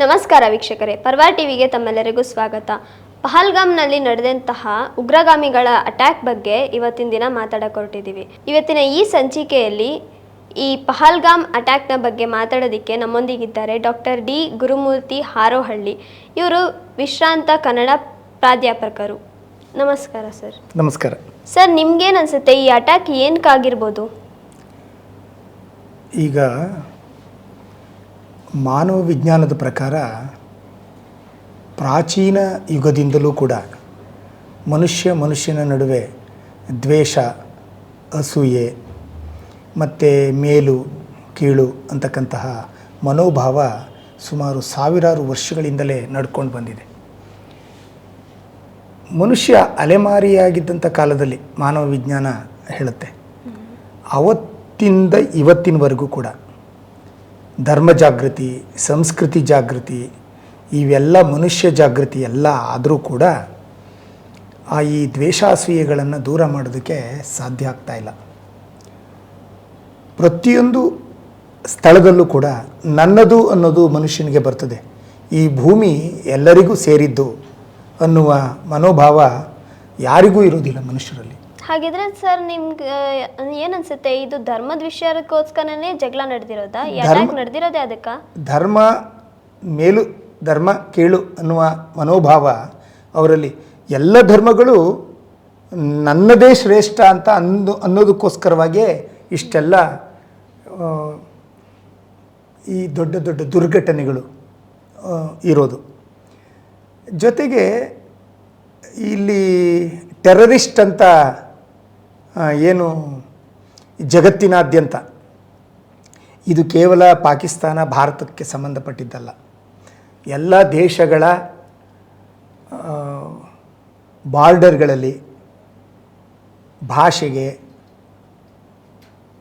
ನಮಸ್ಕಾರ ವೀಕ್ಷಕರೇ ಪರ್ವಾರ್ ಟಿವಿಗೆ ತಮ್ಮೆಲ್ಲರಿಗೂ ಸ್ವಾಗತ. ಪಹಲ್ಗಾಮ್ನಲ್ಲಿ ನಡೆದಂತಹ ಉಗ್ರಗಾಮಿಗಳ ಅಟ್ಯಾಕ್ ಬಗ್ಗೆ ಇವತ್ತಿನ ದಿನ ಮಾತಾಡಕ್ಕೆ ಹೊರಟಿದ್ದೀವಿ ಇವತ್ತಿನ ಈ ಸಂಚಿಕೆಯಲ್ಲಿ ಈ ಪಹಲ್ಗಾಮ್ ಅಟ್ಯಾಕ್ನ ಬಗ್ಗೆ ಮಾತಾಡೋದಕ್ಕೆ ನಮ್ಮೊಂದಿಗಿದ್ದಾರೆ ಡಾಕ್ಟರ್ ಡಿ ಗುರುಮೂರ್ತಿ ಹಾರೋಹಳ್ಳಿ. ಇವರು ವಿಶ್ರಾಂತ ಕನ್ನಡ ಪ್ರಾಧ್ಯಾಪಕರು. ನಮಸ್ಕಾರ ಸರ್. ನಮಸ್ಕಾರ. ಸರ್ ನಿಮ್ಗೇನು ಅನ್ಸುತ್ತೆ ಈ ಅಟ್ಯಾಕ್ ಏನಕ್ಕಾಗಿರ್ಬೋದು ಈಗ ಮಾನವ ವಿಜ್ಞಾನದ ಪ್ರಕಾರ ಪ್ರಾಚೀನ ಯುಗದಿಂದಲೂ ಕೂಡ ಮನುಷ್ಯ ಮನುಷ್ಯನ ನಡುವೆ ದ್ವೇಷ, ಅಸೂಯೆ ಮತ್ತು ಮೇಲು, ಕೀಳು ಅಂತಕ್ಕಂತಹ ಮನೋಭಾವ ಸುಮಾರು ಸಾವಿರಾರು ವರ್ಷಗಳಿಂದಲೇ ನಡ್ಕೊಂಡು ಬಂದಿದೆ. ಮನುಷ್ಯ ಅಲೆಮಾರಿಯಾಗಿದ್ದಂಥ ಕಾಲದಲ್ಲಿ ಮಾನವ ವಿಜ್ಞಾನ ಹೇಳುತ್ತೆ. ಅವತ್ತಿಂದ ಇವತ್ತಿನವರೆಗೂ ಕೂಡ ಧರ್ಮ ಜಾಗೃತಿ, ಸಂಸ್ಕೃತಿ ಜಾಗೃತಿ, ಇವೆಲ್ಲ ಮನುಷ್ಯ ಜಾಗೃತಿ ಎಲ್ಲ ಆದರೂ ಕೂಡ ಆ ಈ ದ್ವೇಷಾಸೂಯೆಗಳನ್ನು ದೂರ ಮಾಡೋದಕ್ಕೆ ಸಾಧ್ಯ ಆಗ್ತಾ ಇಲ್ಲ. ಪ್ರತಿಯೊಂದು ಸ್ಥಳದಲ್ಲೂ ಕೂಡ ನನ್ನದು ಅನ್ನೋದು ಮನುಷ್ಯನಿಗೆ ಬರ್ತದೆ. ಈ ಭೂಮಿ ಎಲ್ಲರಿಗೂ ಸೇರಿದ್ದು ಅನ್ನುವ ಮನೋಭಾವ ಯಾರಿಗೂ ಇರೋದಿಲ್ಲ ಮನುಷ್ಯರಲ್ಲಿ. ಹಾಗಿದ್ರೆ ಸರ್ ನಿಮ್ಗೆ ಏನನ್ಸುತ್ತೆ ಇದು ಧರ್ಮದ ವಿಷಯಕ್ಕೋಸ್ಕರನೇ ಜಗಳ ನಡೆದಿರೋದಾ? ನಡೆದಿರೋದೇ ಅದಕ್ಕ? ಧರ್ಮ ಮೇಲು ಧರ್ಮ ಕೇಳು ಅನ್ನುವ ಮನೋಭಾವ ಅವರಲ್ಲಿ. ಎಲ್ಲ ಧರ್ಮಗಳು ನನ್ನದೇ ಶ್ರೇಷ್ಠ ಅಂತ ಅಂದು ಅನ್ನೋದಕ್ಕೋಸ್ಕರವಾಗೇ ಇಷ್ಟೆಲ್ಲ ಈ ದೊಡ್ಡ ದೊಡ್ಡ ದುರ್ಘಟನೆಗಳು ಇರೋದು. ಜೊತೆಗೆ ಇಲ್ಲಿ ಟೆರರಿಸ್ಟ್ ಅಂತ ಏನು ಜಗತ್ತಿನಾದ್ಯಂತ. ಇದು ಕೇವಲ ಪಾಕಿಸ್ತಾನ ಭಾರತಕ್ಕೆ ಸಂಬಂಧಪಟ್ಟಿದ್ದಲ್ಲ. ಎಲ್ಲ ದೇಶಗಳ ಬಾರ್ಡರ್ಗಳಲ್ಲಿ ಭಾಷೆಗೆ,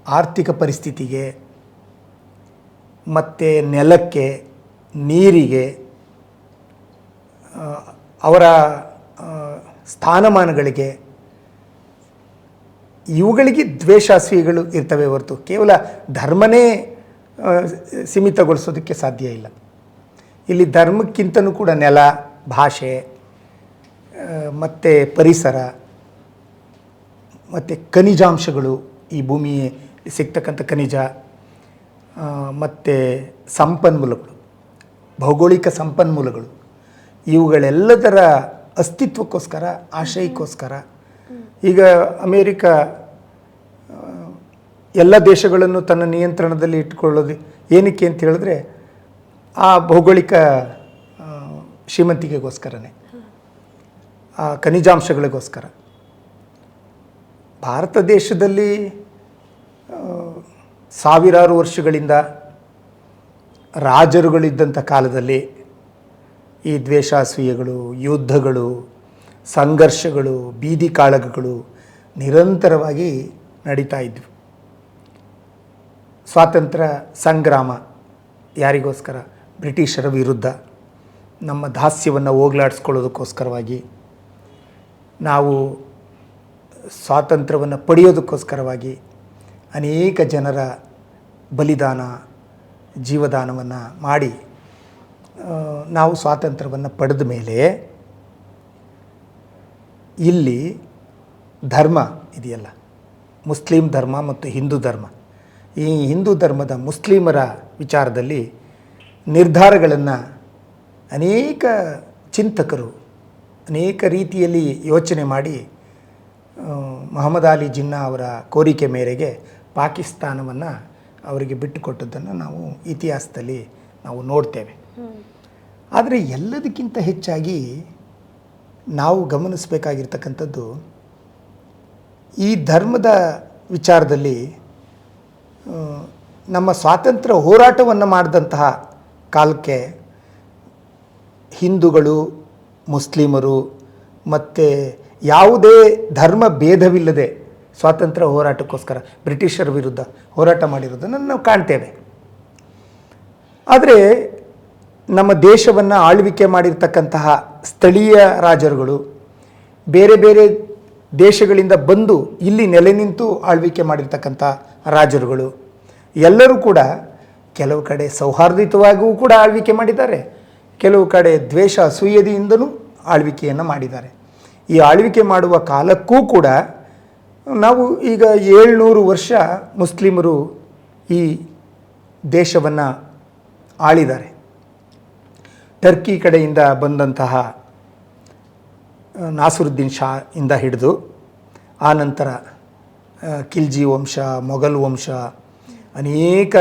ಆರ್ಥಿಕ ಪರಿಸ್ಥಿತಿಗೆ, ಮತ್ತು ನೆಲಕ್ಕೆ, ನೀರಿಗೆ ಅವರ ಸ್ಥಾನಮಾನಗಳಿಗೆ ಇವುಗಳಿಗೆ ದ್ವೇಷಾಸ್ವಿಗಳು ಇರ್ತವೆ ಹೊರತು. ಕೇವಲ ಧರ್ಮನೇ ಸೀಮಿತಗೊಳಿಸೋದಕ್ಕೆ ಸಾಧ್ಯ ಇಲ್ಲ. ಇಲ್ಲಿ ಧರ್ಮಕ್ಕಿಂತನೂ ಕೂಡ ನೆಲ, ಭಾಷೆ ಮತ್ತು ಪರಿಸರ, ಮತ್ತು ಖನಿಜಾಂಶಗಳು ಈ ಭೂಮಿ ಸಿಗ್ತಕ್ಕಂಥ ಖನಿಜ ಮತ್ತು ಸಂಪನ್ಮೂಲಗಳು, ಭೌಗೋಳಿಕ ಸಂಪನ್ಮೂಲಗಳು. ಇವುಗಳೆಲ್ಲದರ ಅಸ್ತಿತ್ವಕ್ಕೋಸ್ಕರ ಆಶಯಕ್ಕೋಸ್ಕರ ಈಗ ಅಮೇರಿಕ ಎಲ್ಲ ದೇಶಗಳನ್ನು ತನ್ನ ನಿಯಂತ್ರಣದಲ್ಲಿ ಇಟ್ಕೊಳ್ಳೋದು ಏನಕ್ಕೆ ಅಂತ ಹೇಳಿದ್ರೆ ಆ ಭೌಗೋಳಿಕ ಶ್ರೀಮಂತಿಕೆಗೋಸ್ಕರನೇ, ಆ ಖನಿಜಾಂಶಗಳಿಗೋಸ್ಕರ. ಭಾರತ ದೇಶದಲ್ಲಿ ಸಾವಿರಾರು ವರ್ಷಗಳಿಂದ ರಾಜರುಗಳಿದ್ದಂಥ ಕಾಲದಲ್ಲಿ ಈ ದ್ವೇಷಾಸೂಯೆಗಳು, ಯುದ್ಧಗಳು ಸಂಘರ್ಷಗಳು, ಬೀದಿ ಕಾಳಗಗಳು ನಿರಂತರವಾಗಿ ನಡೀತಾ ಇದ್ವು. ಸ್ವಾತಂತ್ರ್ಯ ಸಂಗ್ರಾಮ ಯಾರಿಗೋಸ್ಕರ? ಬ್ರಿಟಿಷರ ವಿರುದ್ಧ. ನಮ್ಮ ದಾಸ್ಯವನ್ನು ಹೋಗ್ಲಾಡಿಸ್ಕೊಳ್ಳೋದಕ್ಕೋಸ್ಕರವಾಗಿ. ನಾವು ಸ್ವಾತಂತ್ರ್ಯವನ್ನು ಪಡೆಯೋದಕ್ಕೋಸ್ಕರವಾಗಿ ಅನೇಕ ಜನರ ಬಲಿದಾನ, ಜೀವದಾನವನ್ನು ಮಾಡಿ ನಾವು ಸ್ವಾತಂತ್ರ್ಯವನ್ನು ಪಡೆದ ಮೇಲೆ ಇಲ್ಲಿ ಧರ್ಮ ಇದೆಯಲ್ಲ. ಮುಸ್ಲಿಂ ಧರ್ಮ ಮತ್ತು ಹಿಂದೂ ಧರ್ಮ. ಈ ಹಿಂದೂ ಧರ್ಮದ ಮುಸ್ಲಿಮರ ವಿಚಾರದಲ್ಲಿ ನಿರ್ಧಾರಗಳನ್ನು ಅನೇಕ ಚಿಂತಕರು ಅನೇಕ ರೀತಿಯಲ್ಲಿ ಯೋಚನೆ ಮಾಡಿ ಮೊಹಮ್ಮದ್ ಅಲಿ ಜಿನ್ನಾ ಅವರ ಕೋರಿಕೆ ಮೇರೆಗೆ ಪಾಕಿಸ್ತಾನವನ್ನು ಅವರಿಗೆ ಬಿಟ್ಟುಕೊಟ್ಟದ್ದನ್ನು ನಾವು ಇತಿಹಾಸದಲ್ಲಿ ನಾವು ನೋಡ್ತೇವೆ. ಆದರೆ ಎಲ್ಲದಕ್ಕಿಂತ ಹೆಚ್ಚಾಗಿ ನಾವು ಗಮನಿಸಬೇಕಾಗಿರ್ತಕ್ಕಂಥದ್ದು ಈ ಧರ್ಮದ ವಿಚಾರದಲ್ಲಿ ನಮ್ಮ ಸ್ವಾತಂತ್ರ್ಯ ಹೋರಾಟವನ್ನು ಮಾಡಿದಂತಹ ಕಾಲಕ್ಕೆ ಹಿಂದೂಗಳು, ಮುಸ್ಲಿಮರು ಮತ್ತು ಯಾವುದೇ ಧರ್ಮ ಭೇದವಿಲ್ಲದೆ ಸ್ವಾತಂತ್ರ್ಯ ಹೋರಾಟಕ್ಕೋಸ್ಕರ, ಬ್ರಿಟಿಷರ ವಿರುದ್ಧ ಹೋರಾಟ ಮಾಡಿರೋದನ್ನು ನಾವು ಕಾಣ್ತೇವೆ. ಆದರೆ ನಮ್ಮ ದೇಶವನ್ನು ಆಳ್ವಿಕೆ ಮಾಡಿರ್ತಕ್ಕಂತಹ ಸ್ಥಳೀಯ ರಾಜರುಗಳು ಬೇರೆ ಬೇರೆ ದೇಶಗಳಿಂದ ಬಂದು ಇಲ್ಲಿ ನೆಲೆ ನಿಂತು ಆಳ್ವಿಕೆ ಮಾಡಿರ್ತಕ್ಕಂಥ ರಾಜರುಗಳು. ಎಲ್ಲರೂ ಕೂಡ ಕೆಲವು ಕಡೆ ಸೌಹಾರ್ದಿತವಾಗಿಯೂ ಕೂಡ ಆಳ್ವಿಕೆ ಮಾಡಿದ್ದಾರೆ. ಕೆಲವು ಕಡೆ ದ್ವೇಷ ಅಸೂಯದಿಯಿಂದಲೂ ಆಳ್ವಿಕೆಯನ್ನು ಮಾಡಿದ್ದಾರೆ. ಈ ಆಳ್ವಿಕೆ ಮಾಡುವ ಕಾಲಕ್ಕೂ ಕೂಡ ನಾವು ಈಗ ಏಳ್ನೂರು ವರ್ಷ ಮುಸ್ಲಿಮರು ಈ ದೇಶವನ್ನು ಆಳಿದ್ದಾರೆ. ಟರ್ಕಿ ಕಡೆಯಿಂದ ಬಂದಂತಹ ನಾಸರುದ್ದೀನ್ ಶಾ ಇಂದ ಹಿಡಿದು ಆ ನಂತರ ಖಿಲ್ಜಿ ವಂಶ ಮೊಘಲ್ ವಂಶ ಅನೇಕ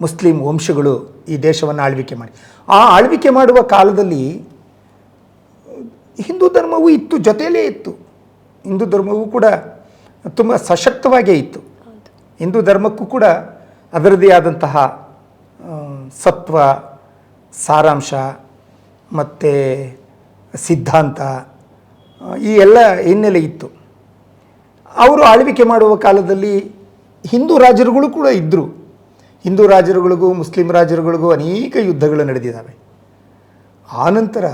ಮುಸ್ಲಿಂ ವಂಶಗಳು ಈ ದೇಶವನ್ನು ಆಳ್ವಿಕೆ ಮಾಡಿ. ಆ ಆಳ್ವಿಕೆ ಮಾಡುವ ಕಾಲದಲ್ಲಿ ಹಿಂದೂ ಧರ್ಮವೂ ಇತ್ತು ಜೊತೆಯಲ್ಲೇ ಇತ್ತು. ಹಿಂದೂ ಧರ್ಮವೂ ಕೂಡ ತುಂಬ ಸಶಕ್ತವಾಗೇ ಇತ್ತು. ಹಿಂದೂ. ಧರ್ಮಕ್ಕೂ ಕೂಡ ಅದರದೇ ಆದಂತಹ ಸತ್ವ ಸಾರಾಂಶ ಮತ್ತು ಸಿದ್ಧಾಂತ ಈ ಎಲ್ಲ ಹಿನ್ನೆಲೆ ಇತ್ತು. ಅವರು ಆಳ್ವಿಕೆ ಮಾಡುವ ಕಾಲದಲ್ಲಿ ಹಿಂದೂ ರಾಜರುಗಳು ಕೂಡ ಇದ್ದರು ಹಿಂದೂ ರಾಜರುಗಳಿಗೂ, ಮುಸ್ಲಿಂ ರಾಜರುಗಳಿಗೂ ಅನೇಕ ಯುದ್ಧಗಳು ನಡೆದಿದ್ದಾವೆ. ಆನಂತರ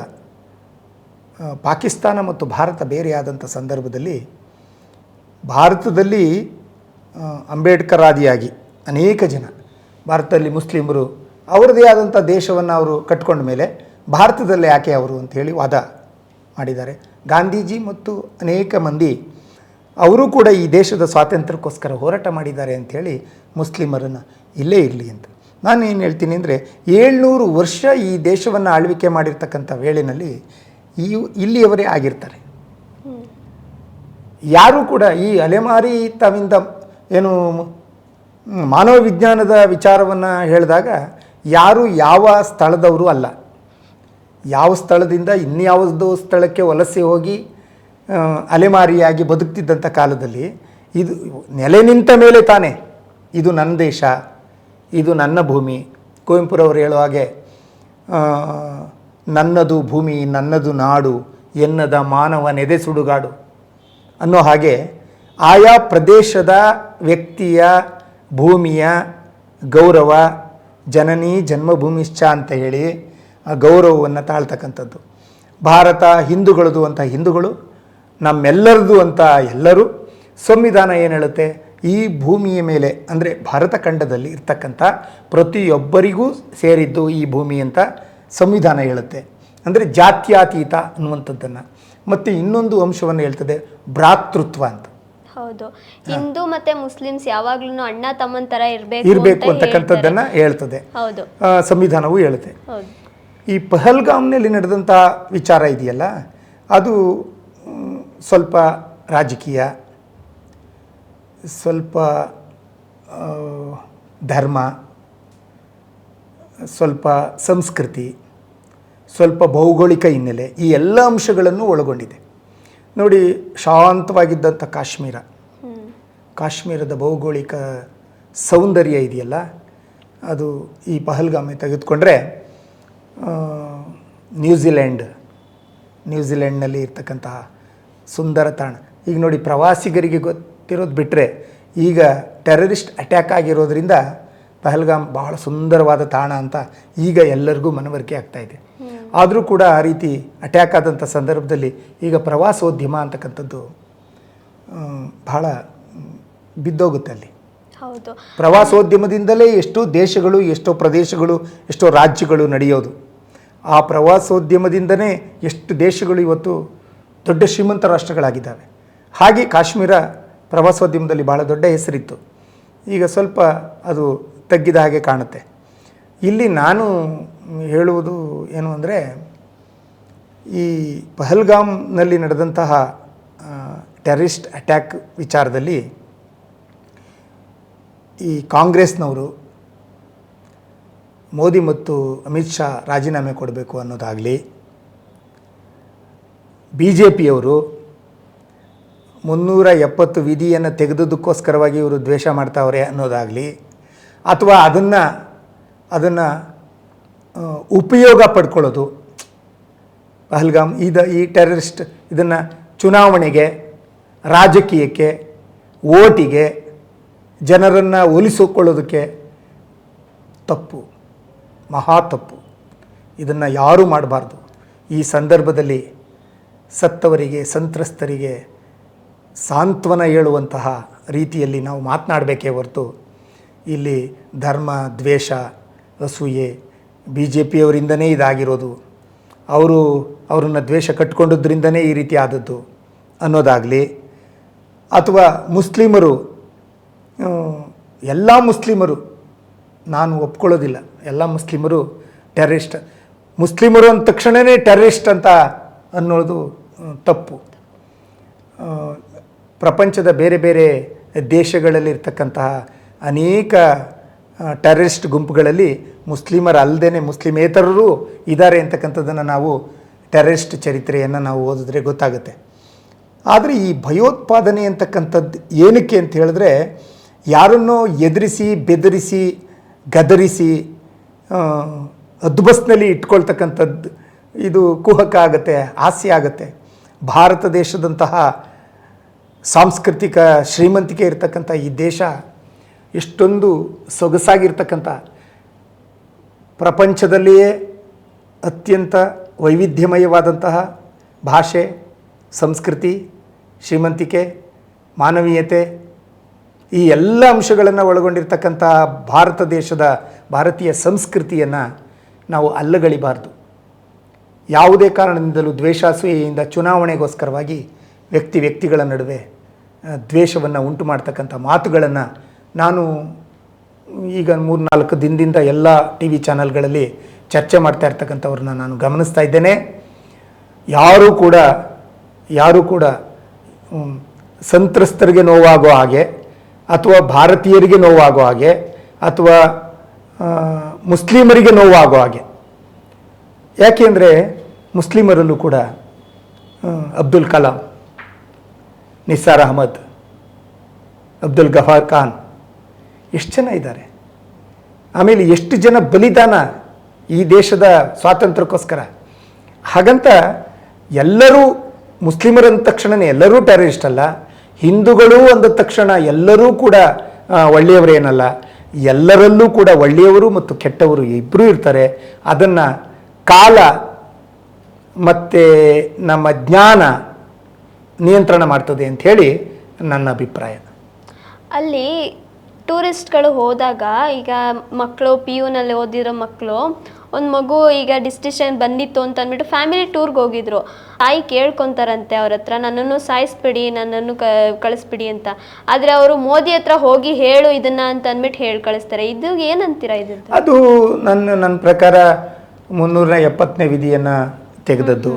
ಪಾಕಿಸ್ತಾನ ಮತ್ತು ಭಾರತ ಬೇರೆಯಾದಂಥ ಸಂದರ್ಭದಲ್ಲಿ ಭಾರತದಲ್ಲಿ ಅಂಬೇಡ್ಕರಾದಿಯಾಗಿ ಅನೇಕ ಜನ, ಭಾರತದಲ್ಲಿ ಮುಸ್ಲಿಮರು ಅವರದೇ ಆದಂಥ ದೇಶವನ್ನು ಅವರು ಕಟ್ಕೊಂಡ ಮೇಲೆ ಭಾರತದಲ್ಲೇ ಯಾಕೆ ಅವರು ಅಂಥೇಳಿ ವಾದ ಮಾಡಿದ್ದಾರೆ. ಗಾಂಧೀಜಿ ಮತ್ತು ಅನೇಕ ಮಂದಿ ಅವರು ಕೂಡ ಈ ದೇಶದ ಸ್ವಾತಂತ್ರ್ಯಕ್ಕೋಸ್ಕರ ಹೋರಾಟ ಮಾಡಿದ್ದಾರೆ ಅಂಥೇಳಿ ಮುಸ್ಲಿಮರನ್ನು ಇಲ್ಲೇ ಇರಲಿ ಅಂತ. ನಾನು ಏನು ಹೇಳ್ತೀನಿ ಅಂದರೆ ಏಳ್ನೂರು ವರ್ಷ ಈ ದೇಶವನ್ನು ಆಳ್ವಿಕೆ ಮಾಡಿರ್ತಕ್ಕಂಥ ವೇಳೆಯಲ್ಲಿ ಈ ಇಲ್ಲಿಯವರೇ ಆಗಿರ್ತಾರೆ. ಯಾರೂ ಕೂಡ ಈ ಅಲೆಮಾರಿ ತವಿಂದ ಏನು ಮಾನವ ವಿಜ್ಞಾನದ ವಿಚಾರವನ್ನು ಹೇಳಿದಾಗ ಯಾರು ಯಾವ ಸ್ಥಳದವರು ಅಲ್ಲ. ಯಾವ ಸ್ಥಳದಿಂದ ಇನ್ಯಾವುದೋ ಸ್ಥಳಕ್ಕೆ ವಲಸೆ ಹೋಗಿ ಅಲೆಮಾರಿಯಾಗಿ ಬದುಕ್ತಿದ್ದಂಥ ಕಾಲದಲ್ಲಿ ಇದು ನೆಲೆ ನಿಂತ ಮೇಲೆ ತಾನೇ. ಇದು ನನ್ನ ದೇಶ, ಇದು ನನ್ನ ಭೂಮಿ. ಕುವೆಂಪುರವರು ಹೇಳುವ ಹಾಗೆ ನನ್ನದು ಭೂಮಿ, ನನ್ನದು ನಾಡು, ಎನ್ನದ ಮಾನವ ನೆದೆ ಸುಡುಗಾಡು ಅನ್ನೋ ಹಾಗೆ ಆಯಾ ಪ್ರದೇಶದ ವ್ಯಕ್ತಿಯ ಭೂಮಿಯ ಗೌರವ ಜನನಿ ಜನ್ಮಭೂಮಿಶ್ಚ ಅಂತ ಹೇಳಿ ಗೌರವವನ್ನು ತಾಳ್ತಕ್ಕಂಥದ್ದು. ಭಾರತ ಹಿಂದೂಗಳದು ಅಂತ ಹಿಂದೂಗಳು, ನಮ್ಮೆಲ್ಲರದು ಅಂತ ಎಲ್ಲರೂ ಸಂವಿಧಾನ ಏನು ಹೇಳುತ್ತೆ? ಈ ಭೂಮಿಯ ಮೇಲೆ, ಅಂದರೆ ಭಾರತ ಖಂಡದಲ್ಲಿ ಇರ್ತಕ್ಕಂಥ ಪ್ರತಿಯೊಬ್ಬರಿಗೂ ಸೇರಿದ್ದು ಈ ಭೂಮಿ ಅಂತ ಸಂವಿಧಾನ ಹೇಳುತ್ತೆ. ಅಂದರೆ ಜಾತ್ಯಾತೀತ ಅನ್ನುವಂಥದ್ದನ್ನು. ಮತ್ತು ಇನ್ನೊಂದು ಅಂಶವನ್ನು ಹೇಳ್ತದೆ, ಭ್ರಾತೃತ್ವ ಅಂತ. ಹೌದು. ಹಿಂದೂ ಮತ್ತೆ ಮುಸ್ಲಿಮ್ಸ್ ಯಾವಾಗ್ಲೂ ಅಣ್ಣ ತಮ್ಮನ್ ತರ ಇರ್ಬೇಕು ಇರಬೇಕು ಅಂತಕ್ಕಂಥದ್ದನ್ನ ಹೇಳ್ತದೆ. ಸಂವಿಧಾನವು ಹೌದು ಸಂವಿಧಾನವೂ ಹೇಳುತ್ತೆ ಈ ಪಹಲ್ಗಾಮ್ನಲ್ಲಿ ನಡೆದಂತಹ ವಿಚಾರ ಇದೆಯಲ್ಲ ಅದು ಸ್ವಲ್ಪ ರಾಜಕೀಯ ಸ್ವಲ್ಪ ಧರ್ಮ ಸ್ವಲ್ಪ ಸಂಸ್ಕೃತಿ ಸ್ವಲ್ಪ ಭೌಗೋಳಿಕ ಹಿನ್ನೆಲೆ ಈ ಎಲ್ಲ ಅಂಶಗಳನ್ನು ಒಳಗೊಂಡಿದೆ. ನೋಡಿ, ಶಾಂತವಾಗಿದ್ದಂಥ ಕಾಶ್ಮೀರ. ಕಾಶ್ಮೀರದ ಭೌಗೋಳಿಕ ಸೌಂದರ್ಯ ಇದೆಯಲ್ಲ, ಅದು ಈ ಪಹಲ್ಗಾಮಿ ತೆಗೆದುಕೊಂಡ್ರೆ ನ್ಯೂಜಿಲೆಂಡ್ ನ್ಯೂಜಿಲೆಂಡ್ನಲ್ಲಿ ಇರ್ತಕ್ಕಂತಹ ಸುಂದರ ತಾಣ. ಈಗ ನೋಡಿ, ಪ್ರವಾಸಿಗರಿಗೆ ಗೊತ್ತಿರೋದು ಬಿಟ್ಟರೆ ಈಗ ಟೆರರಿಸ್ಟ್ ಅಟ್ಯಾಕ್ ಆಗಿರೋದ್ರಿಂದ ಪಹಲ್ಗಾಮ್ ಬಹಳ ಸುಂದರವಾದ ತಾಣ ಅಂತ ಈಗ ಎಲ್ಲರಿಗೂ ಮನವರಿಕೆ ಆಗ್ತಾ ಇದೆ. ಆದರೂ ಕೂಡ ಆ ರೀತಿ ಅಟ್ಯಾಕ್ ಆದಂಥ ಸಂದರ್ಭದಲ್ಲಿ ಈಗ ಪ್ರವಾಸೋದ್ಯಮ ಅಂತಕ್ಕಂಥದ್ದು ಬಹಳ ಬಿದ್ದೋಗುತ್ತೆ ಅಲ್ಲಿ. ಹೌದು. ಪ್ರವಾಸೋದ್ಯಮದಿಂದಲೇ ಎಷ್ಟೋ ದೇಶಗಳು ಎಷ್ಟೋ ಪ್ರದೇಶಗಳು ಎಷ್ಟೋ ರಾಜ್ಯಗಳು ನಡೆಯೋದು. ಆ ಪ್ರವಾಸೋದ್ಯಮದಿಂದನೇ ಎಷ್ಟು ದೇಶಗಳು ಇವತ್ತು ದೊಡ್ಡ ಶ್ರೀಮಂತ ರಾಷ್ಟ್ರಗಳಾಗಿದ್ದಾವೆ. ಹಾಗೆ ಕಾಶ್ಮೀರ ಪ್ರವಾಸೋದ್ಯಮದಲ್ಲಿ ಭಾಳ ದೊಡ್ಡ ಹೆಸರಿತ್ತು. ಈಗ ಸ್ವಲ್ಪ ಅದು ತಗ್ಗಿದ ಹಾಗೆ ಕಾಣುತ್ತೆ. ಇಲ್ಲಿ ನಾನು ಹೇಳುವುದು ಏನು ಅಂದರೆ, ಈ ಪಹಲ್ಗಾಮ್ನಲ್ಲಿ ನಡೆದಂತಹ ಟೆರರಿಸ್ಟ್ ಅಟ್ಯಾಕ್ ವಿಚಾರದಲ್ಲಿ ಈ ಕಾಂಗ್ರೆಸ್ನವರು ಮೋದಿ ಮತ್ತು ಅಮಿತ್ ಶಾ ರಾಜೀನಾಮೆ ಕೊಡಬೇಕು ಅನ್ನೋದಾಗಲಿ ಬಿ ಜೆ ಪಿಯವರು ಮುನ್ನೂರ ಎಪ್ಪತ್ತು ವಿಧಿಯನ್ನು ತೆಗೆದುದಕ್ಕೋಸ್ಕರವಾಗಿ ಇವರು ದ್ವೇಷ ಮಾಡ್ತಾವ್ರೆ ಅನ್ನೋದಾಗಲಿ, ಅಥವಾ ಅದನ್ನು ಅದನ್ನು ಉಪಯೋಗ ಪಡ್ಕೊಳ್ಳೋದು. ಪಹಲ್ಗಾಮ್ ಇದ, ಈ ಟೆರರಿಸ್ಟ್ ಇದನ್ನು ಚುನಾವಣೆಗೆ, ರಾಜಕೀಯಕ್ಕೆ, ಓಟಿಗೆ, ಜನರನ್ನು ಒಲಿಸಿಕೊಳ್ಳೋದಕ್ಕೆ ತಪ್ಪು, ಮಹಾ ತಪ್ಪು. ಇದನ್ನು ಯಾರೂ ಮಾಡಬಾರ್ದು. ಈ ಸಂದರ್ಭದಲ್ಲಿ ಸತ್ತವರಿಗೆ, ಸಂತ್ರಸ್ತರಿಗೆ ಸಾಂತ್ವನ ಹೇಳುವಂತಹ ರೀತಿಯಲ್ಲಿ ನಾವು ಮಾತನಾಡಬೇಕೇ ಹೊರತು, ಇಲ್ಲಿ ಧರ್ಮ, ದ್ವೇಷ ಅಸೂಯೆ. ಬಿ ಜೆ ಪಿಯವರಿಂದನೇ ಇದಾಗಿರೋದು. ಅವರು ಅವರನ್ನು ದ್ವೇಷ ಕಟ್ಕೊಂಡದ್ರಿಂದನೇ ಈ ರೀತಿ ಆದದ್ದು ಅನ್ನೋದಾಗಲಿ. ಅಥವಾ ಮುಸ್ಲಿಮರು ಎಲ್ಲ ಮುಸ್ಲಿಮರು, ನಾನು ಒಪ್ಕೊಳ್ಳೋದಿಲ್ಲ. ಎಲ್ಲ ಮುಸ್ಲಿಮರು ಟೆರರಿಸ್ಟ್. ಮುಸ್ಲಿಮರು ಅಂದ ತಕ್ಷಣವೇ ಟೆರರಿಸ್ಟ್ ಅಂತ ಅನ್ನೋದು ತಪ್ಪು. ಪ್ರಪಂಚದ ಬೇರೆ ಬೇರೆ ದೇಶಗಳಲ್ಲಿರ್ತಕ್ಕಂತಹ ಅನೇಕ ಟೆರರಿಸ್ಟ್ ಗುಂಪುಗಳಲ್ಲಿ ಮುಸ್ಲಿಮರ ಅಲ್ಲದೇ ಮುಸ್ಲಿಮೇತರರು ಇದ್ದಾರೆ ಅಂತಕ್ಕಂಥದ್ದನ್ನು ನಾವು ಟೆರರಿಸ್ಟ್ ಚರಿತ್ರೆಯನ್ನು ನಾವು ಓದಿದ್ರೆ ಗೊತ್ತಾಗುತ್ತೆ. ಆದರೆ ಈ ಭಯೋತ್ಪಾದನೆ ಅಂತಕ್ಕಂಥದ್ದು ಏನಕ್ಕೆ ಅಂತ ಹೇಳಿದ್ರೆ ಯಾರನ್ನೋ ಎದುರಿಸಿ, ಬೆದರಿಸಿ, ಗದರಿಸಿ ಅದ್ಬಸ್ನಲ್ಲಿ ಇಟ್ಕೊಳ್ತಕ್ಕಂಥದ್ದು ಇದು ಕುಹಕ ಆಗುತ್ತೆ, ಹಾಸ್ಯ ಆಗುತ್ತೆ. ಭಾರತ ದೇಶದಂತಹ ಸಾಂಸ್ಕೃತಿಕ ಶ್ರೀಮಂತಿಕೆ ಇರತಕ್ಕಂಥ ಈ ದೇಶ ಎಷ್ಟೊಂದು ಸೊಗಸಾಗಿರ್ತಕ್ಕಂಥ ಪ್ರಪಂಚದಲ್ಲಿಯೇ ಅತ್ಯಂತ ವೈವಿಧ್ಯಮಯವಾದಂತಹ ಭಾಷೆ, ಸಂಸ್ಕೃತಿ, ಶ್ರೀಮಂತಿಕೆ, ಮಾನವೀಯತೆ, ಈ ಎಲ್ಲ ಅಂಶಗಳನ್ನು ಒಳಗೊಂಡಿರ್ತಕ್ಕಂಥ ಭಾರತ ದೇಶದ ಭಾರತೀಯ ಸಂಸ್ಕೃತಿಯನ್ನು ನಾವು ಅಲ್ಲಗಳಿಬಾರ್ದು. ಯಾವುದೇ ಕಾರಣದಿಂದಲೂ ದ್ವೇಷಾಸೂಯೆಯಿಂದ ಚುನಾವಣೆಗೋಸ್ಕರವಾಗಿ ವ್ಯಕ್ತಿ ವ್ಯಕ್ತಿಗಳ ನಡುವೆ ದ್ವೇಷವನ್ನು ಉಂಟು ಮಾಡ್ತಕ್ಕಂಥ ಮಾತುಗಳನ್ನು ನಾನು ಈಗ ಮೂರು ನಾಲ್ಕು ದಿನದಿಂದ ಎಲ್ಲ ಟಿ ವಿ ಚಾನಲ್ಗಳಲ್ಲಿ ಚರ್ಚೆ ಮಾಡ್ತಾ ಇರ್ತಕ್ಕಂಥವ್ರನ್ನ ನಾನು ಗಮನಿಸ್ತಾ ಇದ್ದೇನೆ. ಯಾರೂ ಕೂಡ ಯಾರೂ ಕೂಡ ಸಂತ್ರಸ್ತರಿಗೆ ನೋವಾಗೋ ಹಾಗೆ ಅಥವಾ ಭಾರತೀಯರಿಗೆ ನೋವಾಗೋ ಹಾಗೆ ಅಥವಾ ಮುಸ್ಲಿಮರಿಗೆ ನೋವಾಗೋ ಹಾಗೆ. ಯಾಕೆಂದರೆ ಮುಸ್ಲಿಮರಲ್ಲೂ ಕೂಡ ಅಬ್ದುಲ್ ಕಲಾಂ ನಿಸಾರ್ ಅಹಮದ್, ಅಬ್ದುಲ್ ಗಫಾರ್ ಖಾನ್ ಎಷ್ಟು ಜನ ಇದ್ದಾರೆ? ಆಮೇಲೆ ಎಷ್ಟು ಜನ ಬಲಿದಾನ ಈ ದೇಶದ ಸ್ವಾತಂತ್ರ್ಯಕ್ಕೋಸ್ಕರ? ಹಾಗಂತ ಎಲ್ಲರೂ ಮುಸ್ಲಿಮರಂದ ತಕ್ಷಣನೇ, ಎಲ್ಲರೂ ಟೆರರಿಸ್ಟ್ ಅಲ್ಲ, ಹಿಂದೂಗಳು ಅಂದ ತಕ್ಷಣ ಎಲ್ಲರೂ ಕೂಡ ಒಳ್ಳೆಯವರೇನಲ್ಲ, ಎಲ್ಲರಲ್ಲೂ ಕೂಡ ಒಳ್ಳೆಯವರು ಮತ್ತು ಕೆಟ್ಟವರು ಇಬ್ಬರೂ ಇರ್ತಾರೆ. ಅದನ್ನು ಕಾಲ ಮತ್ತು ನಮ್ಮ ಜ್ಞಾನ ನಿಯಂತ್ರಣ ಮಾಡ್ತದೆ ಅಂತ ಹೇಳಿ ನನ್ನ ಅಭಿಪ್ರಾಯ. ಅಲ್ಲಿ ಟೂರಿಸ್ಟ್ಗಳು ಹೋದಾಗ ಈಗ ಮಕ್ಕಳು ಪಿ ಯುನಲ್ಲಿ ಓದಿರೋ ಮಕ್ಕಳು ಒಂದು ಮಗು ಈಗ ಡಿಸ್ಟಿಷನ್ ಬಂದಿತ್ತು ಅಂತ ಅಂದ್ಬಿಟ್ಟು ಫ್ಯಾಮಿಲಿ ಟೂರ್ಗೆ ಹೋಗಿದ್ರು. ತಾಯಿ ಕೇಳ್ಕೊಂತಾರಂತೆ ಅವ್ರ ಹತ್ರ ನನ್ನನ್ನು ಸಾಯಿಸ್ಬಿಡಿ ನನ್ನನ್ನು ಕ ಕಳಿಸ್ಬಿಡಿ ಅಂತ. ಆದರೆ ಅವರು ಮೋದಿ ಹತ್ರ ಹೋಗಿ ಹೇಳು ಇದನ್ನ ಅಂತ ಅಂದ್ಬಿಟ್ಟು ಹೇಳಿ ಕಳಿಸ್ತಾರೆ. ಇದು ಏನಂತೀರಾ ಇದು ಅದು ನನ್ನ ನನ್ನ ಪ್ರಕಾರ ಮುನ್ನೂರ ಎಪ್ಪತ್ತನೇ ವಿಧಿಯನ್ನು ತೆಗೆದದ್ದು.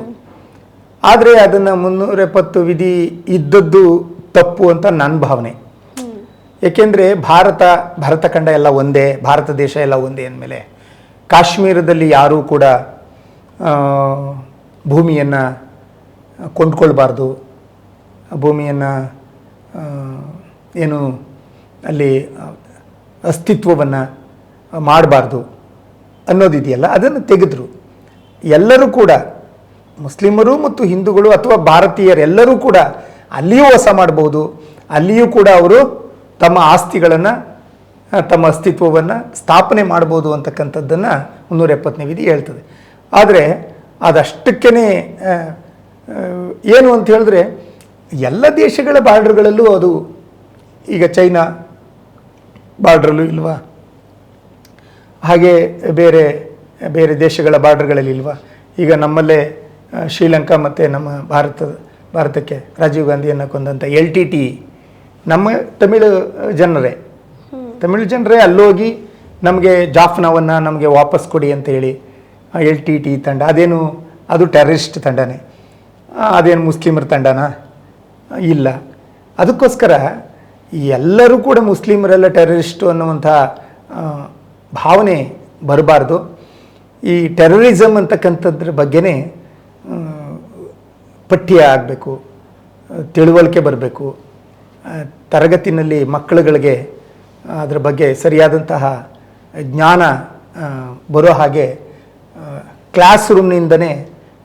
ಆದರೆ ಅದನ್ನು ಮುನ್ನೂರ ಎಪ್ಪತ್ತು ವಿಧಿ ಇದ್ದದ್ದು ತಪ್ಪು ಅಂತ ನನ್ನ ಭಾವನೆ. ಏಕೆಂದರೆ ಭಾರತ ಭರತಖಂಡ ಎಲ್ಲ ಒಂದೇ, ಭಾರತ ದೇಶ ಎಲ್ಲ ಒಂದೇ ಅಂದಮೇಲೆ ಕಾಶ್ಮೀರದಲ್ಲಿ ಯಾರೂ ಕೂಡ ಭೂಮಿಯನ್ನು ಕೊಂಡ್ಕೊಳ್ಬಾರ್ದು. ಭೂಮಿಯನ್ನು ಏನು ಅಲ್ಲಿ ಅಸ್ತಿತ್ವವನ್ನು ಮಾಡಬಾರ್ದು ಅನ್ನೋದಿದೆಯಲ್ಲ, ಅದನ್ನು ತೆಗೆದ್ರು. ಎಲ್ಲರೂ ಕೂಡ, ಮುಸ್ಲಿಮರು ಮತ್ತು ಹಿಂದೂಗಳು ಅಥವಾ ಭಾರತೀಯರೆಲ್ಲರೂ ಕೂಡ ಅಲ್ಲಿಯೂ ವಾಸ ಮಾಡ್ಬೋದು, ಅಲ್ಲಿಯೂ ಕೂಡ ಅವರು ತಮ್ಮ ಆಸ್ತಿಗಳನ್ನು ತಮ್ಮ ಅಸ್ತಿತ್ವವನ್ನು ಸ್ಥಾಪನೆ ಮಾಡ್ಬೋದು ಅಂತಕ್ಕಂಥದ್ದನ್ನು ಮುನ್ನೂರ ಎಪ್ಪತ್ತನೇ ವಿಧಿ ಹೇಳ್ತದೆ. ಆದರೆ ಅದಷ್ಟಕ್ಕೇ ಏನು ಅಂತ ಹೇಳಿದ್ರೆ ಎಲ್ಲ ದೇಶಗಳ ಬಾರ್ಡರ್ಗಳಲ್ಲೂ ಅದು ಈಗ ಚೈನಾ ಬಾರ್ಡ್ರಲ್ಲೂ ಇಲ್ವಾ? ಹಾಗೆ ಬೇರೆ ಬೇರೆ ದೇಶಗಳ ಬಾರ್ಡರ್ಗಳಲ್ಲಿ ಇಲ್ವಾ? ಈಗ ನಮ್ಮಲ್ಲೇ ಶ್ರೀಲಂಕಾ ಮತ್ತು ನಮ್ಮ ಭಾರತ ಭಾರತಕ್ಕೆ ರಾಜೀವ್ ಗಾಂಧಿಯನ್ನು ಕೊಂದಂಥ ಎಲ್ ಟಿ ಟಿ ನಮ್ಮ ತಮಿಳು ಜನರೇ. ತಮಿಳು ಜನರೇ ಅಲ್ಲೋಗಿ ನಮಗೆ ಜಾಫ್ನವನ್ನು ನಮಗೆ ವಾಪಸ್ ಕೊಡಿ ಅಂತ ಹೇಳಿ ಎಲ್ ಟಿ ಟಿ ತಂಡ, ಅದೇನು ಅದು ಟೆರರಿಸ್ಟ್ ತಂಡನೇ. ಅದೇನು ಮುಸ್ಲಿಮರ ತಂಡನಾ? ಇಲ್ಲ. ಅದಕ್ಕೋಸ್ಕರ ಎಲ್ಲರೂ ಕೂಡ ಮುಸ್ಲಿಮರೆಲ್ಲ ಟೆರರಿಸ್ಟು ಅನ್ನುವಂಥ ಭಾವನೆ ಬರಬಾರ್ದು. ಈ ಟೆರರಿಸಮ್ ಅಂತಕ್ಕಂಥದ್ರ ಬಗ್ಗೆನೇ ಪಠ್ಯ ಆಗಬೇಕು, ತಿಳುವಳಿಕೆ ಬರಬೇಕು. ತರಗತಿನಲ್ಲಿ ಮಕ್ಕಳುಗಳಿಗೆ ಅದರ ಬಗ್ಗೆ ಸರಿಯಾದಂತಹ ಜ್ಞಾನ ಬರೋ ಹಾಗೆ ಕ್ಲಾಸ್ ರೂಮ್ನಿಂದನೇ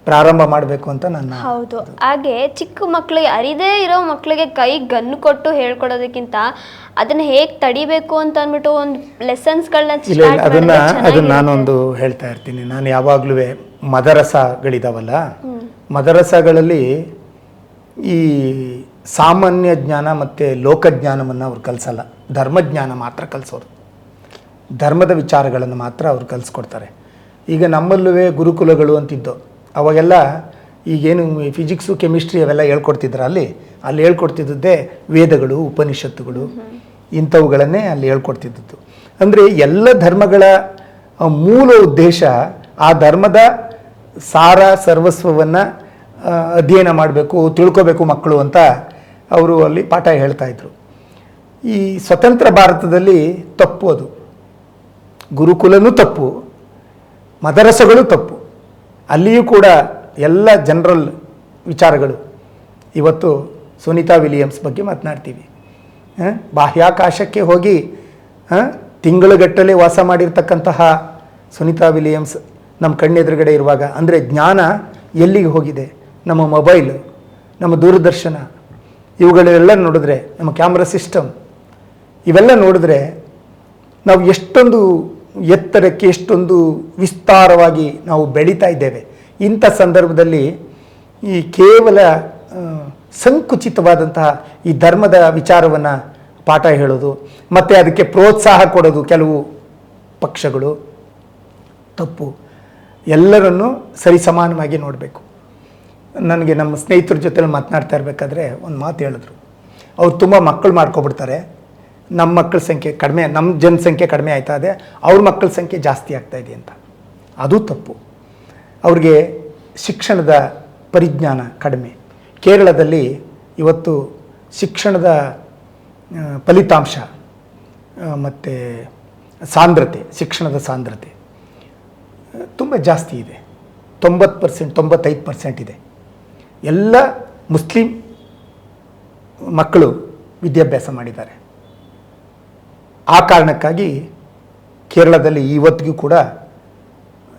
ಪ್ರಾರಂಭ ಮಾಡಬೇಕು ಅಂತ ನನ್ನ ಹೌದು. ಹಾಗೆ ಚಿಕ್ಕ ಮಕ್ಕಳಿಗೆ ಅರಿದೇ ಇರೋ ಮಕ್ಕಳಿಗೆ ಕೈ ಗನ್ನು ಕೊಟ್ಟು ಹೇಳ್ಕೊಡೋದಕ್ಕಿಂತ ಅದನ್ನ ಹೇಗೆ ತಡಿಬೇಕು ಅಂತ ಅಂದ್ಬಿಟ್ಟು ಒಂದು ಲೆಸನ್ಸ್ಗಳನ್ನ ಅದನ್ನ ಅದನ್ನ ನಾನೊಂದು ಹೇಳ್ತಾ ಇರ್ತೀನಿ. ನಾನು ಯಾವಾಗಲೂ ಮದರಸಗಳಿದಾವಲ್ಲ ಮದರಸಗಳಲ್ಲಿ ಈ ಸಾಮಾನ್ಯ ಜ್ಞಾನ ಮತ್ತು ಲೋಕಜ್ಞಾನವನ್ನು ಅವ್ರು ಕಲಿಸಲ್ಲ. ಧರ್ಮಜ್ಞಾನ ಮಾತ್ರ ಕಲಿಸೋರು. ಧರ್ಮದ ವಿಚಾರಗಳನ್ನು ಮಾತ್ರ ಅವ್ರು ಕಲಿಸ್ಕೊಡ್ತಾರೆ. ಈಗ ನಮ್ಮಲ್ಲೂ ಗುರುಕುಲಗಳು ಅಂತಿದ್ದು ಅವಾಗೆಲ್ಲ ಈಗೇನು ಫಿಸಿಕ್ಸು ಕೆಮಿಸ್ಟ್ರಿ ಅವೆಲ್ಲ ಹೇಳ್ಕೊಡ್ತಿದ್ರು ಅಲ್ಲಿ. ಅಲ್ಲಿ ಹೇಳ್ಕೊಡ್ತಿದ್ದದ್ದೇ ವೇದಗಳು ಉಪನಿಷತ್ತುಗಳು ಇಂಥವುಗಳನ್ನೇ ಅಲ್ಲಿ ಹೇಳ್ಕೊಡ್ತಿದ್ದದ್ದು. ಅಂದರೆ ಎಲ್ಲ ಧರ್ಮಗಳ ಮೂಲ ಉದ್ದೇಶ ಆ ಧರ್ಮದ ಸಾರ ಸರ್ವಸ್ವವನ್ನು ಅಧ್ಯಯನ ಮಾಡಬೇಕು ತಿಳ್ಕೋಬೇಕು ಮಕ್ಕಳು ಅಂತ ಅವರು ಅಲ್ಲಿ ಪಾಠ ಹೇಳ್ತಾ ಇದ್ರು. ಈ ಸ್ವತಂತ್ರ ಭಾರತದಲ್ಲಿ ತಪ್ಪು ಅದು. ಗುರುಕುಲನೂ ತಪ್ಪು, ಮದರಸಗಳು ತಪ್ಪು. ಅಲ್ಲಿಯೂ ಕೂಡ ಎಲ್ಲ ಜನರಲ್ ವಿಚಾರಗಳು. ಇವತ್ತು ಸುನೀತಾ ವಿಲಿಯಮ್ಸ್ ಬಗ್ಗೆ ಮಾತನಾಡ್ತೀವಿ. ಬಾಹ್ಯಾಕಾಶಕ್ಕೆ ಹೋಗಿ ತಿಂಗಳುಗಟ್ಟಲೆ ವಾಸ ಮಾಡಿರ್ತಕ್ಕಂತಹ ಸುನೀತಾ ವಿಲಿಯಮ್ಸ್ ನಮ್ಮ ಕಣ್ಣೆದುರುಗಡೆ ಇರುವಾಗ, ಅಂದರೆ ಜ್ಞಾನ ಎಲ್ಲಿಗೆ ಹೋಗಿದೆ? ನಮ್ಮ ಮೊಬೈಲು, ನಮ್ಮ ದೂರದರ್ಶನ ಇವುಗಳೆಲ್ಲ ನೋಡಿದ್ರೆ, ನಮ್ಮ ಕ್ಯಾಮ್ರಾ ಸಿಸ್ಟಮ್ ಇವೆಲ್ಲ ನೋಡಿದ್ರೆ ನಾವು ಎಷ್ಟೊಂದು ಎತ್ತರಕ್ಕೆ, ಎಷ್ಟೊಂದು ವಿಸ್ತಾರವಾಗಿ ನಾವು ಬೆಳೀತಾ ಇದ್ದೇವೆ. ಇಂಥ ಸಂದರ್ಭದಲ್ಲಿ ಈ ಕೇವಲ ಸಂಕುಚಿತವಾದಂತಹ ಈ ಧರ್ಮದ ವಿಚಾರವನ್ನು ಪಾಠ ಹೇಳೋದು, ಮತ್ತು ಅದಕ್ಕೆ ಪ್ರೋತ್ಸಾಹ ಕೊಡೋದು ಕೆಲವು ಪಕ್ಷಗಳು ತಪ್ಪು. ಎಲ್ಲರನ್ನೂ ಸರಿಸಮಾನವಾಗಿ ನೋಡಬೇಕು. ನನಗೆ ನಮ್ಮ ಸ್ನೇಹಿತರ ಜೊತೆಲಿ ಮಾತನಾಡ್ತಾ ಇರಬೇಕಾದ್ರೆ ಒಂದು ಮಾತು ಹೇಳಿದ್ರು. ಅವ್ರು ತುಂಬ ಮಕ್ಕಳು ಮಾಡ್ಕೊಬಿಡ್ತಾರೆ. ನಮ್ಮ ಮಕ್ಕಳ ಸಂಖ್ಯೆ ಕಡಿಮೆ, ನಮ್ಮ ಜನಸಂಖ್ಯೆ ಕಡಿಮೆ ಆಯ್ತಾ ಇದೆ, ಅವ್ರ ಮಕ್ಕಳ ಸಂಖ್ಯೆ ಜಾಸ್ತಿ ಆಗ್ತಾ ಇದೆ ಅಂತ. ಅದು ತಪ್ಪು. ಅವ್ರಿಗೆ ಶಿಕ್ಷಣದ ಪರಿಜ್ಞಾನ ಕಡಿಮೆ. ಕೇರಳದಲ್ಲಿ ಇವತ್ತು ಶಿಕ್ಷಣದ ಫಲಿತಾಂಶ ಮತ್ತು ಸಾಂದ್ರತೆ, ಶಿಕ್ಷಣದ ಸಾಂದ್ರತೆ ತುಂಬ ಜಾಸ್ತಿ ಇದೆ. ತೊಂಬತ್ತು ಪರ್ಸೆಂಟ್, ತೊಂಬತ್ತೈದು ಪರ್ಸೆಂಟ್ ಇದೆ. ಎಲ್ಲ ಮುಸ್ಲಿಂ ಮಕ್ಕಳು ವಿದ್ಯಾಭ್ಯಾಸ ಮಾಡಿದ್ದಾರೆ. ಆ ಕಾರಣಕ್ಕಾಗಿ ಕೇರಳದಲ್ಲಿ ಇವತ್ತಿಗೂ ಕೂಡ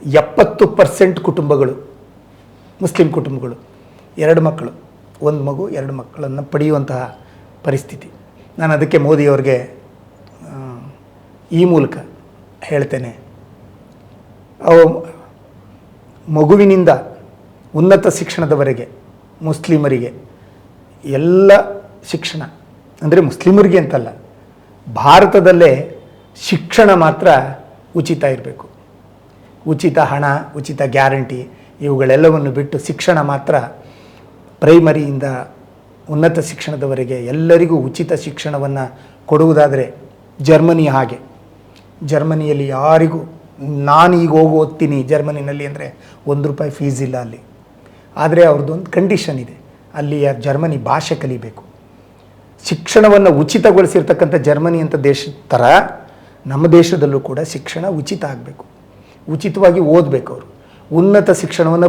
ಎಪ್ಪತ್ತು ಪರ್ಸೆಂಟ್ ಕುಟುಂಬಗಳು, ಮುಸ್ಲಿಂ ಕುಟುಂಬಗಳು, ಎರಡು ಮಕ್ಕಳು, ಒಂದು ಮಗು, ಎರಡು ಮಕ್ಕಳನ್ನು ಪಡೆಯುವಂತಹ ಪರಿಸ್ಥಿತಿ. ನಾನು ಅದಕ್ಕೆ ಮೋದಿಯವ್ರಿಗೆ ಈ ಮೂಲಕ ಹೇಳ್ತೇನೆ. ಅವು ಮಗುವಿನಿಂದ ಉನ್ನತ ಶಿಕ್ಷಣದವರೆಗೆ ಮುಸ್ಲಿಮರಿಗೆ ಎಲ್ಲ ಶಿಕ್ಷಣ, ಅಂದರೆ ಮುಸ್ಲಿಮರಿಗೆ ಅಂತಲ್ಲ, ಭಾರತದಲ್ಲೇ ಶಿಕ್ಷಣ ಮಾತ್ರ ಉಚಿತ ಇರಬೇಕು. ಉಚಿತ ಹಣ, ಉಚಿತ ಗ್ಯಾರಂಟಿ, ಇವುಗಳೆಲ್ಲವನ್ನು ಬಿಟ್ಟು ಶಿಕ್ಷಣ ಮಾತ್ರ ಪ್ರೈಮರಿಯಿಂದ ಉನ್ನತ ಶಿಕ್ಷಣದವರೆಗೆ ಎಲ್ಲರಿಗೂ ಉಚಿತ ಶಿಕ್ಷಣವನ್ನು ಕೊಡುವುದಾದರೆ ಜರ್ಮನಿ ಹಾಗೆ. ಜರ್ಮನಿಯಲ್ಲಿ ಯಾರಿಗೂ ನಾನು ಈಗ ಹೋಗಿ ಓದ್ತೀನಿ ಜರ್ಮನಿನಲ್ಲಿ ಅಂದರೆ ಒಂದು ರೂಪಾಯಿ ಫೀಸ್ ಇಲ್ಲ ಅಲ್ಲಿ. ಆದರೆ ಅವ್ರದ್ದೊಂದು ಕಂಡೀಷನ್ ಇದೆ. ಅಲ್ಲಿಯ ಜರ್ಮನಿ ಭಾಷೆ ಕಲಿಬೇಕು. ಶಿಕ್ಷಣವನ್ನು ಉಚಿತಗೊಳಿಸಿರ್ತಕ್ಕಂಥ ಜರ್ಮನಿ ಅಂತ ದೇಶ ಥರ ನಮ್ಮ ದೇಶದಲ್ಲೂ ಕೂಡ ಶಿಕ್ಷಣ ಉಚಿತ ಆಗಬೇಕು. ಉಚಿತವಾಗಿ ಓದಬೇಕು ಅವರು. ಉನ್ನತ ಶಿಕ್ಷಣವನ್ನು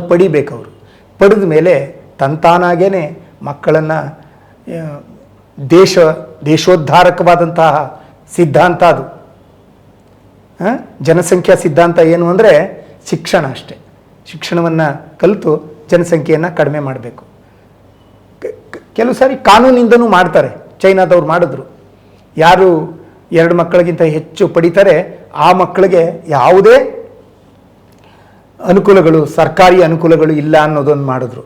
ಅವರು. ಪಡೆದ ಮೇಲೆ ತಂತಾನಾಗೇ ಮಕ್ಕಳನ್ನು ದೇಶ, ದೇಶೋದ್ಧಾರಕವಾದಂತಹ ಸಿದ್ಧಾಂತ ಅದು? ಜನಸಂಖ್ಯಾ ಸಿದ್ಧಾಂತ ಏನು ಅಂದರೆ ಶಿಕ್ಷಣ ಅಷ್ಟೇ. ಶಿಕ್ಷಣವನ್ನು ಕಲಿತು ಜನಸಂಖ್ಯೆಯನ್ನು ಕಡಿಮೆ ಮಾಡಬೇಕು. ಕೆಲವು ಸಾರಿ ಕಾನೂನಿಂದನೂ ಮಾಡ್ತಾರೆ. ಚೈನಾದವ್ರು ಮಾಡಿದ್ರು. ಯಾರು ಎರಡು ಮಕ್ಕಳಿಗಿಂತ ಹೆಚ್ಚು ಪಡಿತಾರೆ, ಆ ಮಕ್ಕಳಿಗೆ ಯಾವುದೇ ಅನುಕೂಲಗಳು, ಸರ್ಕಾರಿ ಅನುಕೂಲಗಳು ಇಲ್ಲ ಅನ್ನೋದನ್ನು ಮಾಡಿದ್ರು.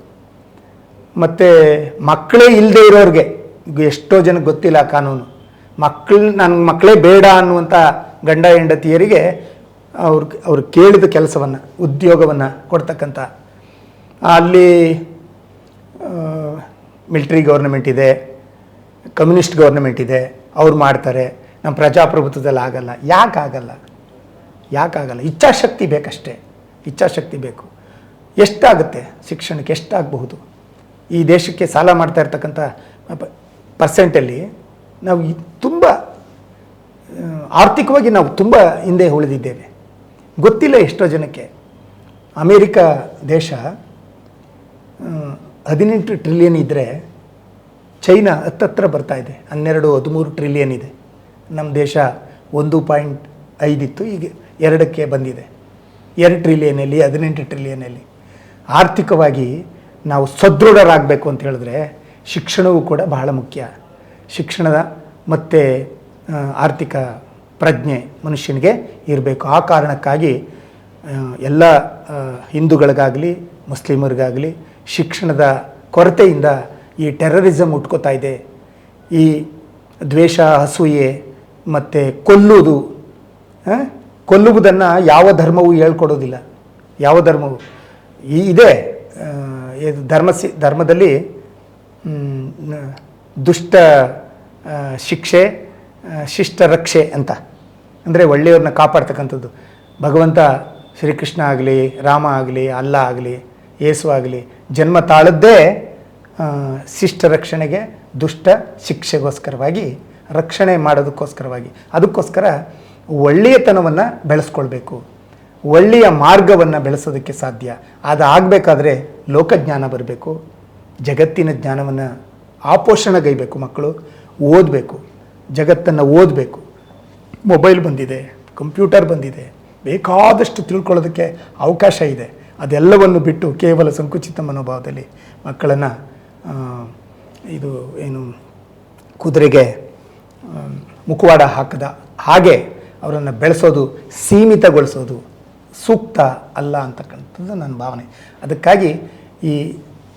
ಮತ್ತು ಮಕ್ಕಳೇ ಇಲ್ಲದೆ ಇರೋರಿಗೆ ಎಷ್ಟೋ ಜನಕ್ಕೆ ಗೊತ್ತಿಲ್ಲ ಕಾನೂನು. ಮಕ್ಕಳು ನನ್ನ ಮಕ್ಕಳೇ ಬೇಡ ಅನ್ನುವಂಥ ಗಂಡ ಹೆಂಡತಿಯರಿಗೆ ಅವ್ರಿಗೆ ಅವ್ರು ಕೇಳಿದ ಕೆಲಸವನ್ನು, ಉದ್ಯೋಗವನ್ನು ಕೊಡ್ತಕ್ಕಂಥ ಅಲ್ಲಿ ಮಿಲ್ಟ್ರಿ ಗೌರ್ನಮೆಂಟ್ ಇದೆ ಕಮ್ಯುನಿಸ್ಟ್ ಗೌರ್ನಮೆಂಟ್ ಇದೆ, ಅವ್ರು ಮಾಡ್ತಾರೆ. ನಮ್ಮ ಪ್ರಜಾಪ್ರಭುತ್ವದಲ್ಲಿ ಆಗಲ್ಲ. ಯಾಕೆ ಆಗಲ್ಲ? ಯಾಕಾಗಲ್ಲ ಇಚ್ಛಾಶಕ್ತಿ ಬೇಕಷ್ಟೇ. ಇಚ್ಛಾಶಕ್ತಿ ಬೇಕು. ಎಷ್ಟಾಗುತ್ತೆ? ಶಿಕ್ಷಣಕ್ಕೆ ಎಷ್ಟಾಗಬಹುದು? ಈ ದೇಶಕ್ಕೆ ಸಾಲ ಮಾಡ್ತಾ ಇರ್ತಕ್ಕಂಥ ಪರ್ಸೆಂಟಲ್ಲಿ ನಾವು ತುಂಬ ಆರ್ಥಿಕವಾಗಿ ನಾವು ತುಂಬ ಹಿಂದೆ ಉಳಿದಿದ್ದೇವೆ. ಗೊತ್ತಿಲ್ಲ ಎಷ್ಟೋ ಜನಕ್ಕೆ. ಅಮೇರಿಕ ದೇಶ ಹದಿನೆಂಟು ಟ್ರಿಲಿಯನ್ ಇದ್ದರೆ ಚೈನಾ ಹತ್ತತ್ರ ಬರ್ತಾ ಇದೆ. ಹನ್ನೆರಡು, ಹದಿಮೂರು ಟ್ರಿಲಿಯನ್ ಇದೆ. ನಮ್ಮ ದೇಶ ಒಂದು ಪಾಯಿಂಟ್ ಐದಿತ್ತು ಈಗ ಎರಡಕ್ಕೆ ಬಂದಿದೆ. ಎರಡು ಟ್ರಿಲಿಯನಲ್ಲಿ ಹದಿನೆಂಟು ಟ್ರಿಲಿಯನಲ್ಲಿ ಆರ್ಥಿಕವಾಗಿ ನಾವು ಸದೃಢರಾಗಬೇಕು ಅಂತ ಹೇಳಿದ್ರೆ ಶಿಕ್ಷಣವೂ ಕೂಡ ಬಹಳ ಮುಖ್ಯ. ಶಿಕ್ಷಣದ ಮತ್ತು ಆರ್ಥಿಕ ಪ್ರಜ್ಞೆ ಮನುಷ್ಯನಿಗೆ ಇರಬೇಕು. ಆ ಕಾರಣಕ್ಕಾಗಿ ಎಲ್ಲ ಹಿಂದೂಗಳಿಗಾಗಲಿ, ಮುಸ್ಲಿಮರಿಗಾಗಲಿ ಶಿಕ್ಷಣದ ಕೊರತೆಯಿಂದ ಈ ಟೆರರಿಸಮ್ ಉಟ್ಕೋತಾ ಇದೆ. ಈ ದ್ವೇಷ, ಅಸೂಯೆ ಮತ್ತು ಕೊಲ್ಲುವುದು ಕೊಲ್ಲುವುದನ್ನು ಯಾವ ಧರ್ಮವೂ ಹೇಳ್ಕೊಡೋದಿಲ್ಲ. ಯಾವ ಧರ್ಮವು. ಈ ಇದೆ ಧರ್ಮ ಧರ್ಮದಲ್ಲಿ ದುಷ್ಟ ಶಿಕ್ಷೆ ಶಿಷ್ಟ ರಕ್ಷೆ ಅಂತ. ಅಂದರೆ ಒಳ್ಳೆಯವ್ರನ್ನ ಕಾಪಾಡ್ತಕ್ಕಂಥದ್ದು. ಭಗವಂತ ಶ್ರೀಕೃಷ್ಣ ಆಗಲಿ, ರಾಮ ಆಗಲಿ, ಅಲ್ಲ ಆಗಲಿ ಯೇಸು ಆಗಲಿ ಜನ್ಮ ತಾಳದ್ದೇ ಶಿಷ್ಟ ರಕ್ಷಣೆಗೆ ದುಷ್ಟ ಶಿಕ್ಷೆಗೋಸ್ಕರವಾಗಿ, ರಕ್ಷಣೆ ಮಾಡೋದಕ್ಕೋಸ್ಕರವಾಗಿ. ಅದಕ್ಕೋಸ್ಕರ ಒಳ್ಳೆಯತನವನ್ನು ಬೆಳೆಸ್ಕೊಳ್ಬೇಕು. ಒಳ್ಳೆಯ ಮಾರ್ಗವನ್ನು ಬೆಳೆಸೋದಕ್ಕೆ ಸಾಧ್ಯ. ಅದು ಆಗಬೇಕಾದ್ರೆ ಲೋಕಜ್ಞಾನ ಬರಬೇಕು. ಜಗತ್ತಿನ ಜ್ಞಾನವನ್ನು ಆಪೋಷಣಗೈಬೇಕು ಮಕ್ಕಳು. ಓದಬೇಕು. ಜಗತ್ತನ್ನು ಓದಬೇಕು. ಮೊಬೈಲ್ ಬಂದಿದೆ, ಕಂಪ್ಯೂಟರ್ ಬಂದಿದೆ. ಬೇಕಾದಷ್ಟು ತಿಳ್ಕೊಳ್ಳೋದಕ್ಕೆ ಅವಕಾಶ ಇದೆ. ಅದೆಲ್ಲವನ್ನು ಬಿಟ್ಟು ಕೇವಲ ಸಂಕುಚಿತ ಮನೋಭಾವದಲ್ಲಿ ಮಕ್ಕಳನ್ನು ಇದು ಏನು, ಕುದುರೆಗೆ ಮುಖವಾಡ ಹಾಕದ ಹಾಗೆ ಅವರನ್ನು ಬೆಳೆಸೋದು, ಸೀಮಿತಗೊಳಿಸೋದು ಸೂಕ್ತ ಅಲ್ಲ ಅಂತಕ್ಕಂಥದ್ದು ನನ್ನ ಭಾವನೆ. ಅದಕ್ಕಾಗಿ ಈ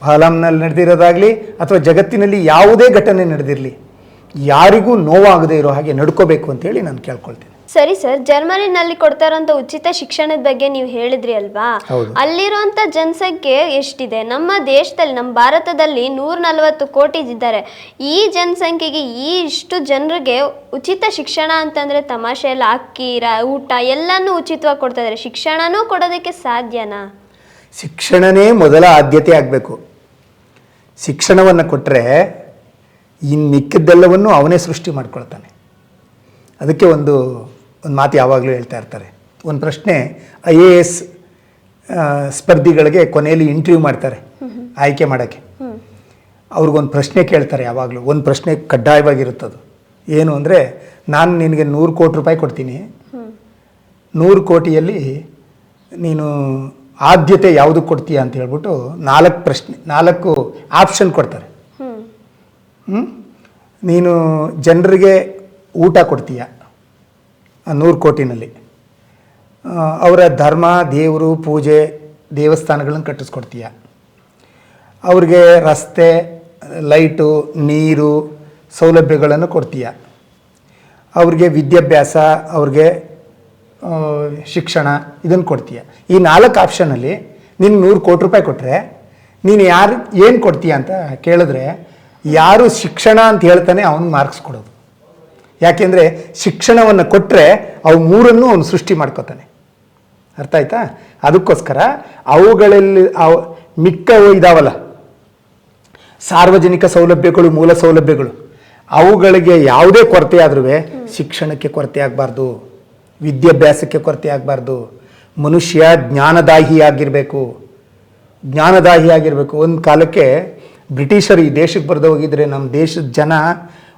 ಹಾಲಾಮ್ನಲ್ಲಿ ನಡೆದಿರೋದಾಗಲಿ ಅಥವಾ ಜಗತ್ತಿನಲ್ಲಿ ಯಾವುದೇ ಘಟನೆ ನಡೆದಿರಲಿ, ಯಾರಿಗೂ ನೋವಾಗದೇ ಇರೋ ಹಾಗೆ ನಡ್ಕೋಬೇಕು ಅಂತೇಳಿ ನಾನು ಕೇಳ್ಕೊಳ್ತೀನಿ. ಸರಿ ಸರ್ ಜರ್ಮನಿನಲ್ಲಿ ಕೊಡ್ತಾ ಇರೋಂಥ ಉಚಿತ ಶಿಕ್ಷಣದ ಬಗ್ಗೆ ನೀವು ಹೇಳಿದ್ರಿ ಅಲ್ವಾ. ಅಲ್ಲಿರುವಂತ ಜನಸಂಖ್ಯೆ ಎಷ್ಟಿದೆ? ನಮ್ಮ ದೇಶದಲ್ಲಿ ನಮ್ಮ ಭಾರತದಲ್ಲಿ ನೂರ ನಲವತ್ತು ಕೋಟಿ ಇದ್ದಾರೆ. ಈ ಜನಸಂಖ್ಯೆಗೆ ಈ ಇಷ್ಟು ಜನರಿಗೆ ಉಚಿತ ಶಿಕ್ಷಣ ಅಂತಂದ್ರೆ ತಮಾಷೆ ಎಲ್ಲ ಅಕ್ಕಿ ಊಟ ಎಲ್ಲಾನು ಉಚಿತವಾಗಿ ಕೊಡ್ತಾ ಇದ್ದಾರೆ. ಶಿಕ್ಷಣನೂ ಕೊಡೋದಕ್ಕೆ ಸಾಧ್ಯನಾ? ಶಿಕ್ಷಣನೇ ಮೊದಲ ಆದ್ಯತೆ ಆಗಬೇಕು. ಶಿಕ್ಷಣವನ್ನು ಕೊಟ್ಟರೆ ಇನ್ನು ಮಿಕ್ಕಿದ್ದೆಲ್ಲವನ್ನು ಅವನೇ ಸೃಷ್ಟಿ ಮಾಡ್ಕೊಳ್ತಾನೆ. ಅದಕ್ಕೆ ಒಂದು ಒಂದು ಮಾತು ಯಾವಾಗಲೂ ಹೇಳ್ತಾ ಇರ್ತಾರೆ. ಒಂದು ಪ್ರಶ್ನೆ ಐ ಎ ಎಸ್ ಸ್ಪರ್ಧಿಗಳಿಗೆ ಕೊನೆಯಲ್ಲಿ ಇಂಟರ್ವ್ಯೂ ಮಾಡ್ತಾರೆ, ಆಯ್ಕೆ ಮಾಡೋಕ್ಕೆ. ಅವ್ರಿಗೊಂದು ಪ್ರಶ್ನೆ ಕೇಳ್ತಾರೆ ಯಾವಾಗಲೂ. ಒಂದು ಪ್ರಶ್ನೆ ಕಡ್ಡಾಯವಾಗಿರುತ್ತದು. ಏನು ಅಂದರೆ, ನಾನು ನಿನಗೆ ನೂರು ಕೋಟಿ ರೂಪಾಯಿ ಕೊಡ್ತೀನಿ. ನೂರು ಕೋಟಿಯಲ್ಲಿ ನೀನು ಆದ್ಯತೆ ಯಾವುದಕ್ಕೆ ಕೊಡ್ತೀಯ ಅಂತ ಹೇಳ್ಬಿಟ್ಟು ನಾಲ್ಕು ಪ್ರಶ್ನೆ, ನಾಲ್ಕು ಆಪ್ಷನ್ ಕೊಡ್ತಾರೆ? ನೀನು ಜನರಿಗೆ ಊಟ ಕೊಡ್ತೀಯ. ನೂರು ಕೋಟಿನಲ್ಲಿ. ಅವರ ಧರ್ಮ, ದೇವರು, ಪೂಜೆ, ದೇವಸ್ಥಾನಗಳನ್ನು ಕಟ್ಟಿಸ್ಕೊಡ್ತೀಯ. ಅವ್ರಿಗೆ ರಸ್ತೆ, ಲೈಟು, ನೀರು ಸೌಲಭ್ಯಗಳನ್ನು ಕೊಡ್ತೀಯ. ಅವ್ರಿಗೆ ವಿದ್ಯಾಭ್ಯಾಸ, ಅವ್ರಿಗೆ ಶಿಕ್ಷಣ ಇದನ್ನು ಕೊಡ್ತೀಯ. ಈ ನಾಲ್ಕು ಆಪ್ಷನಲ್ಲಿ ನಿನ್ನ ನೂರು ಕೋಟಿ ರೂಪಾಯಿ ಕೊಟ್ಟರೆ ನೀನು ಯಾರು ಏನು ಕೊಡ್ತೀಯ ಅಂತ ಕೇಳಿದ್ರೆ ಯಾರು ಶಿಕ್ಷಣ ಅಂತ ಹೇಳ್ತಾನೆ ಅವನು ಮಾರ್ಕ್ಸ್ ಕೊಡೋದು. ಯಾಕೆಂದರೆ ಶಿಕ್ಷಣವನ್ನು ಕೊಟ್ಟರೆ ಅವು ಮೂರನ್ನು ಅವನು ಸೃಷ್ಟಿ ಮಾಡ್ಕೋತಾನೆ. ಅರ್ಥ ಆಯ್ತಾ? ಅದಕ್ಕೋಸ್ಕರ ಅವುಗಳಲ್ಲಿ ಅವು ಮಿಕ್ಕವು ಇದಾವಲ್ಲ? ಸಾರ್ವಜನಿಕ ಸೌಲಭ್ಯಗಳು, ಮೂಲ ಸೌಲಭ್ಯಗಳು. ಅವುಗಳಿಗೆ ಯಾವುದೇ ಕೊರತೆ ಆದ್ರೂ ಶಿಕ್ಷಣಕ್ಕೆ ಕೊರತೆ ಆಗಬಾರ್ದು, ವಿದ್ಯಾಭ್ಯಾಸಕ್ಕೆ ಕೊರತೆ ಆಗಬಾರ್ದು, ಮನುಷ್ಯ ಜ್ಞಾನದಾಹಿ ಆಗಿರಬೇಕು. ಜ್ಞಾನದಾಹಿ ಆಗಿರಬೇಕು. ಒಂದು ಕಾಲಕ್ಕೆ ಬ್ರಿಟಿಷರು ಈ ದೇಶಕ್ಕೆ ಬರೆದು ಹೋಗಿದ್ರೆ ನಮ್ಮ ದೇಶದ ಜನ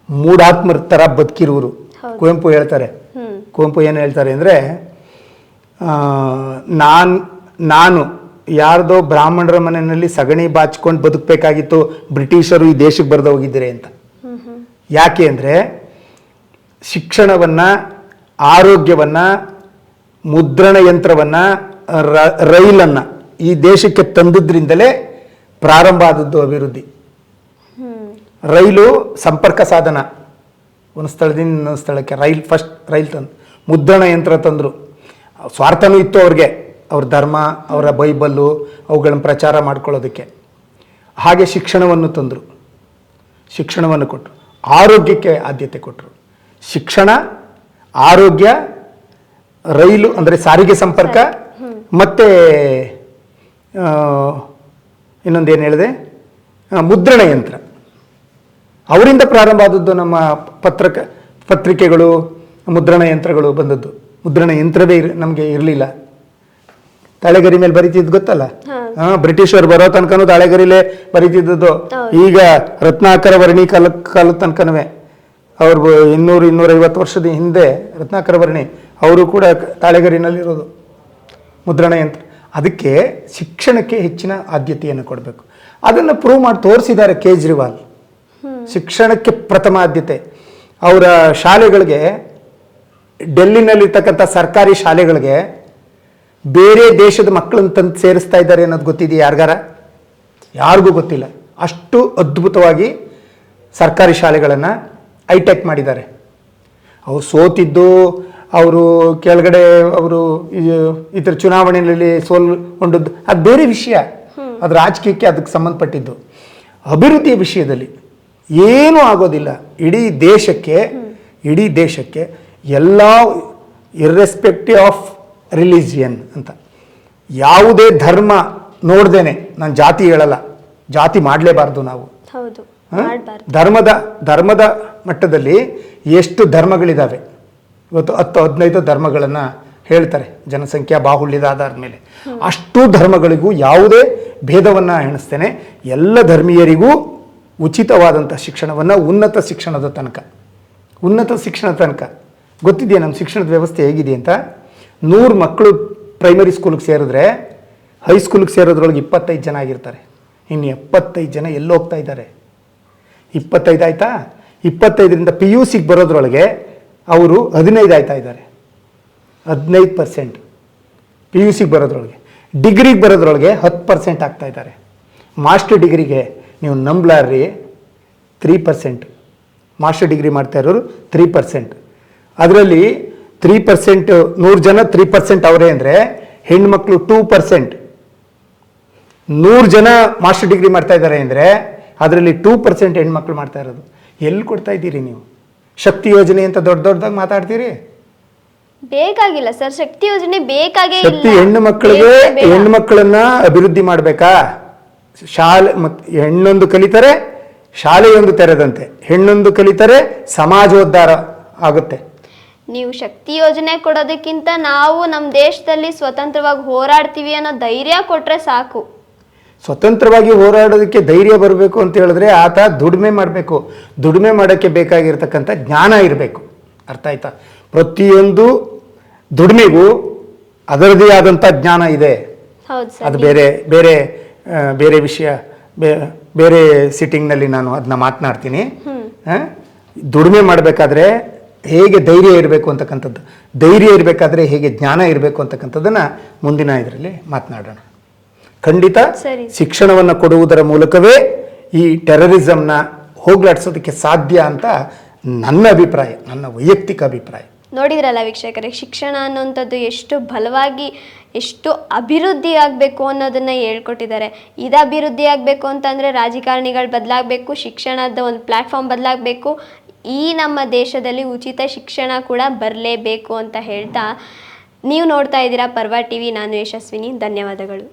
ಮೂಢಾತ್ಮರ ಥರ ಬದುಕಿರುವರು ಕುವೆಂಪು ಹೇಳ್ತಾರೆ. ಕುವೆಂಪು ಏನು ಹೇಳ್ತಾರೆ ಅಂದರೆ ನಾನು ನಾನು ಯಾರ್ದೋ ಬ್ರಾಹ್ಮಣರ ಮನೆಯಲ್ಲಿ ಸಗಣಿ ಬಾಚ್ಕೊಂಡು ಬದುಕಬೇಕಾಗಿತ್ತು ಬ್ರಿಟಿಷರು ಈ ದೇಶಕ್ಕೆ ಬರೆದು ಹೋಗಿದ್ದೀರಿ ಅಂತ. ಯಾಕೆ ಅಂದರೆ ಶಿಕ್ಷಣವನ್ನು ಆರೋಗ್ಯವನ್ನು ಮುದ್ರಣ ಯಂತ್ರವನ್ನು ರೈಲನ್ನು ಈ ದೇಶಕ್ಕೆ ತಂದಿದ್ರಿಂದಲೇ ಪ್ರಾರಂಭ ಆದದ್ದು ಅಭಿವೃದ್ಧಿ. ರೈಲು ಸಂಪರ್ಕ ಸಾಧನ. ಒಂದು ಸ್ಥಳದಿಂದ ಇನ್ನೊಂದು ಸ್ಥಳಕ್ಕೆ ರೈಲ್ ಫಸ್ಟ್ ರೈಲ್ ತಂದು ಮುದ್ರಣ ಯಂತ್ರ ತಂದರು. ಸ್ವಾರ್ಥನೂ ಇತ್ತು ಅವ್ರಿಗೆ. ಅವ್ರ ಧರ್ಮ ಅವರ ಬೈಬಲ್ಲು ಅವುಗಳನ್ನು ಪ್ರಚಾರ ಮಾಡ್ಕೊಳ್ಳೋದಕ್ಕೆ. ಹಾಗೆ ಶಿಕ್ಷಣವನ್ನು ತಂದರು. ಶಿಕ್ಷಣವನ್ನು ಕೊಟ್ಟರು ಆರೋಗ್ಯಕ್ಕೆ ಆದ್ಯತೆ ಕೊಟ್ಟರು ಶಿಕ್ಷಣ ಆರೋಗ್ಯ ರೈಲು ಅಂದರೆ ಸಾರಿಗೆ ಸಂಪರ್ಕ ಮತ್ತು ಇನ್ನೊಂದೇನು ಹೇಳಿದೆ? ಮುದ್ರಣ ಯಂತ್ರ. ಅವರಿಂದ ಪ್ರಾರಂಭ ಆದದ್ದು ನಮ್ಮ ಪತ್ರಕ ಪತ್ರಿಕೆಗಳು ಮುದ್ರಣ ಯಂತ್ರಗಳು ಬಂದದ್ದು. ಮುದ್ರಣ ಯಂತ್ರವೇ ಇರ್ ನಮಗೆ ಇರಲಿಲ್ಲ. ತಾಳೆಗರಿ ಮೇಲೆ ಬರೀತಿದ್ದು ಗೊತ್ತಲ್ಲ? ಹಾ. ಬ್ರಿಟಿಷರು ಬರೋ ತನಕನೂ ತಾಳೆಗರಿಲೇ ಬರಿತಿದ್ದದ್ದು. ಈಗ ರತ್ನಾಕರ ವರ್ಣಿ ಕಾಲ ಕಾಲದ ತನಕನೂ ಅವ್ರು ಇನ್ನೂರು ಇನ್ನೂರೈವತ್ತು ವರ್ಷದ ಹಿಂದೆ ರತ್ನಾಕರ ವರ್ಣಿ ಅವರು ಕೂಡ ತಾಳೆಗರಿನಲ್ಲಿರೋದು. ಮುದ್ರಣ ಯಂತ್ರ. ಅದಕ್ಕೆ ಶಿಕ್ಷಣಕ್ಕೆ ಹೆಚ್ಚಿನ ಆದ್ಯತೆಯನ್ನು ಕೊಡಬೇಕು. ಅದನ್ನು ಪ್ರೂವ್ ಮಾಡಿ ತೋರಿಸಿದ್ದಾರೆ ಕೇಜ್ರಿವಾಲ್. ಶಿಕ್ಷಣಕ್ಕೆ ಪ್ರಥಮ ಆದ್ಯತೆ. ಅವರ ಶಾಲೆಗಳಿಗೆ ಡೆಲ್ಲಿನಲ್ಲಿರ್ತಕ್ಕಂಥ ಸರ್ಕಾರಿ ಶಾಲೆಗಳಿಗೆ ಬೇರೆ ದೇಶದ ಮಕ್ಕಳನ್ನ ತಂದು ಸೇರಿಸ್ತಾ ಇದ್ದಾರೆ ಅನ್ನೋದು ಗೊತ್ತಿದೆ ಯಾರಿಗಾರ? ಯಾರಿಗೂ ಗೊತ್ತಿಲ್ಲ. ಅಷ್ಟು ಅದ್ಭುತವಾಗಿ ಸರ್ಕಾರಿ ಶಾಲೆಗಳನ್ನು ಹೈಟೆಕ್ ಮಾಡಿದ್ದಾರೆ. ಅವರು ಸೋತಿದ್ದು ಅವರು ಕೆಳಗಡೆ ಅವರು ಇತರ ಚುನಾವಣೆಯಲ್ಲಿ ಸೋಲ್ಗೊಂಡದ್ದು ಅದು ಬೇರೆ ವಿಷಯ. ಅದು ರಾಜಕೀಯಕ್ಕೆ ಅದಕ್ಕೆ ಸಂಬಂಧಪಟ್ಟಿದ್ದು. ಅಭಿವೃದ್ಧಿಯ ವಿಷಯದಲ್ಲಿ ಏನೂ ಆಗೋದಿಲ್ಲ. ಇಡೀ ದೇಶಕ್ಕೆ ಇಡೀ ದೇಶಕ್ಕೆ ಎಲ್ಲ ಇರ್ರೆಸ್ಪೆಕ್ಟಿವ್ ಆಫ್ ರಿಲಿಜಿಯನ್ ಅಂತ. ಯಾವುದೇ ಧರ್ಮ ನೋಡ್ದೇನೆ ನಾನು ಜಾತಿ ಹೇಳಲ್ಲ. ಜಾತಿ ಮಾಡಲೇಬಾರ್ದು ನಾವು? ಧರ್ಮದ ಧರ್ಮದ ಮಟ್ಟದಲ್ಲಿ ಎಷ್ಟು ಧರ್ಮಗಳಿದ್ದಾವೆ ಇವತ್ತು ಹತ್ತು ಹದಿನೈದು ಧರ್ಮಗಳನ್ನು ಹೇಳ್ತಾರೆ. ಜನಸಂಖ್ಯಾ ಬಾಹುಳ್ಯದ ಆಧಾರದ ಮೇಲೆ. ಅಷ್ಟು ಧರ್ಮಗಳಿಗೂ ಯಾವುದೇ ಭೇದವನ್ನು ಎಣಿಸ್ತೇನೆ. ಎಲ್ಲ ಧರ್ಮೀಯರಿಗೂ ಉಚಿತವಾದಂಥ ಶಿಕ್ಷಣವನ್ನು ಉನ್ನತ ಶಿಕ್ಷಣದ ತನಕ. ಉನ್ನತ ಶಿಕ್ಷಣದ ತನಕ. ಗೊತ್ತಿದೆಯಾ ನಮ್ಮ ಶಿಕ್ಷಣದ ವ್ಯವಸ್ಥೆ ಹೇಗಿದೆ ಅಂತ? ನೂರು ಮಕ್ಕಳು ಪ್ರೈಮರಿ ಸ್ಕೂಲಿಗೆ ಸೇರಿದ್ರೆ ಹೈಸ್ಕೂಲಿಗೆ ಸೇರೋದ್ರೊಳಗೆ ಇಪ್ಪತ್ತೈದು ಜನ ಆಗಿರ್ತಾರೆ. ಇನ್ನು ಎಪ್ಪತ್ತೈದು ಜನ ಎಲ್ಲಿ ಹೋಗ್ತಾ ಇದ್ದಾರೆ? ಇಪ್ಪತ್ತೈದು ಆಯ್ತಾ? ಇಪ್ಪತ್ತೈದರಿಂದ ಪಿ ಯು ಸಿಗೆ ಬರೋದ್ರೊಳಗೆ ಅವರು ಹದಿನೈದು ಆಯ್ತಾ ಇದ್ದಾರೆ? ಹದಿನೈದು ಪರ್ಸೆಂಟ್ ಪಿ ಯು ಸಿಗೆ ಬರೋದ್ರೊಳಗೆ. ಡಿಗ್ರಿಗೆ ಬರೋದ್ರೊಳಗೆ ಹತ್ತು ಪರ್ಸೆಂಟ್ ಆಗ್ತಾ ಇದ್ದಾರೆ. ಮಾಸ್ಟರ್ ಡಿಗ್ರಿಗೆ ನೀವು ನಂಬ್ಲಾರ್ರಿ ತ್ರೀ ಪರ್ಸೆಂಟ್ ಮಾಸ್ಟರ್ ಡಿಗ್ರಿ ಮಾಡ್ತಾ ಇರೋರು ತ್ರೀ ಪರ್ಸೆಂಟ್ ಅದರಲ್ಲಿ ತ್ರೀ ಪರ್ಸೆಂಟ್ ನೂರು ಜನ ತ್ರೀ ಪರ್ಸೆಂಟ್ ಅವರೇ ಅಂದರೆ ಹೆಣ್ಮಕ್ಳು ಟೂ ಪರ್ಸೆಂಟ್ ನೂರು ಜನ ಮಾಸ್ಟರ್ ಡಿಗ್ರಿ ಮಾಡ್ತಾ ಇದ್ದಾರೆ ಅಂದರೆ ಅದರಲ್ಲಿ ಟೂ ಪರ್ಸೆಂಟ್ ಹೆಣ್ಮಕ್ಳು ಮಾಡ್ತಾ ಇರೋದು. ಎಲ್ಲಿ ಕೊಡ್ತಾ ಇದ್ದೀರಿ ನೀವು? ಶಕ್ತಿ ಯೋಜನೆ ಅಂತ ದೊಡ್ಡ ದೊಡ್ಡದಾಗಿ ಮಾತಾಡ್ತೀರಿ? ಬೇಕಾಗಿಲ್ಲ ಸರ್. ಶಕ್ತಿ ಯೋಜನೆ ಬೇಕಾಗೇ ಶಕ್ತಿ ಹೆಣ್ಣು ಮಕ್ಕಳಿಗೆ ಹೆಣ್ಣು ಮಕ್ಕಳನ್ನ ಅಭಿವೃದ್ಧಿ ಮಾಡಬೇಕಾ? ಶಾಲೆ ಮತ್ತು ಹೆಣ್ಣೊಂದು ಕಲಿತರೆ ಶಾಲೆಯೊಂದು ತೆರೆದಂತೆ ಹೆಣ್ಣೊಂದು ಕಲಿತರೆ ಸಮಾಜೋದ್ಧಾರ ಆಗುತ್ತೆ. ನೀವು ಶಕ್ತಿ ಯೋಜನೆ ಕೊಡೋದಕ್ಕಿಂತ ನಾವು ನಮ್ಮ ದೇಶದಲ್ಲಿ ಸ್ವತಂತ್ರವಾಗಿ ಹೋರಾಡ್ತೀವಿ ಅನ್ನೋ ಧೈರ್ಯ ಕೊಟ್ರೆ ಸಾಕು. ಸ್ವತಂತ್ರವಾಗಿ ಹೋರಾಡೋದಕ್ಕೆ ಧೈರ್ಯ ಬರಬೇಕು ಅಂತ ಹೇಳಿದ್ರೆ ಆತ ದುಡಿಮೆ ಮಾಡಬೇಕು. ದುಡಿಮೆ ಮಾಡೋಕ್ಕೆ ಬೇಕಾಗಿರ್ತಕ್ಕಂಥ ಜ್ಞಾನ ಇರಬೇಕು. ಅರ್ಥ ಆಯ್ತಾ? ಪ್ರತಿಯೊಂದು ದುಡಿಮೆಗೂ ಅದರದೇ ಆದಂಥ ಜ್ಞಾನ ಇದೆ. ಹೌದು ಅದು ಬೇರೆ ಬೇರೆ ಬೇರೆ ವಿಷಯ ಬೇರೆ ಸಿಟ್ಟಿಂಗ್ನಲ್ಲಿ ನಾನು ಅದನ್ನ ಮಾತನಾಡ್ತೀನಿ? ದುಡಿಮೆ ಮಾಡಬೇಕಾದ್ರೆ ಹೇಗೆ ಧೈರ್ಯ ಇರಬೇಕು ಅಂತಕ್ಕಂಥದ್ದು ಧೈರ್ಯ ಇರಬೇಕಾದ್ರೆ ಹೇಗೆ ಜ್ಞಾನ ಇರಬೇಕು ಅಂತಕ್ಕಂಥದ್ದನ್ನು ಮುಂದಿನ ಇದರಲ್ಲಿ ಮಾತನಾಡೋಣ ಖಂಡಿತ. ಶಿಕ್ಷಣವನ್ನು ಕೊಡುವುದರ ಮೂಲಕವೇ ಈ ಟೆರರಿಸಮ್ನ ಹೋಗ್ಲಾಡ್ಸೋದಕ್ಕೆ ಸಾಧ್ಯ ಅಂತ ನನ್ನ ಅಭಿಪ್ರಾಯ ನನ್ನ ವೈಯಕ್ತಿಕ ಅಭಿಪ್ರಾಯ ನೋಡಿದ್ರಲ್ಲ ವೀಕ್ಷಕರೇ, ಶಿಕ್ಷಣ ಅನ್ನೋಂಥದ್ದು ಎಷ್ಟು ಬಲವಾಗಿ, ಎಷ್ಟು ಅಭಿವೃದ್ಧಿ ಆಗಬೇಕು ಅನ್ನೋದನ್ನ ಹೇಳ್ಕೊಟ್ಟಿದ್ದಾರೆ. ಇದು ಅಭಿವೃದ್ಧಿ ಆಗಬೇಕು ಅಂತಂದರೆ ರಾಜಕಾರಣಿಗಳು ಬದಲಾಗಬೇಕು, ಶಿಕ್ಷಣದ ಒಂದು ಪ್ಲ್ಯಾಟ್ಫಾರ್ಮ್ ಬದಲಾಗಬೇಕು. ಈ ನಮ್ಮ ದೇಶದಲ್ಲಿ ಉಚಿತ ಶಿಕ್ಷಣ ಕೂಡ ಬರಲೇಬೇಕು ಅಂತ ಹೇಳ್ತಾ ನೀವು ನೋಡ್ತಾ ಇದ್ದೀರಾ ಪರ್ವ ಟಿ ವಿ ನಾನು ಯಶಸ್ವಿನಿ, ಧನ್ಯವಾದಗಳು.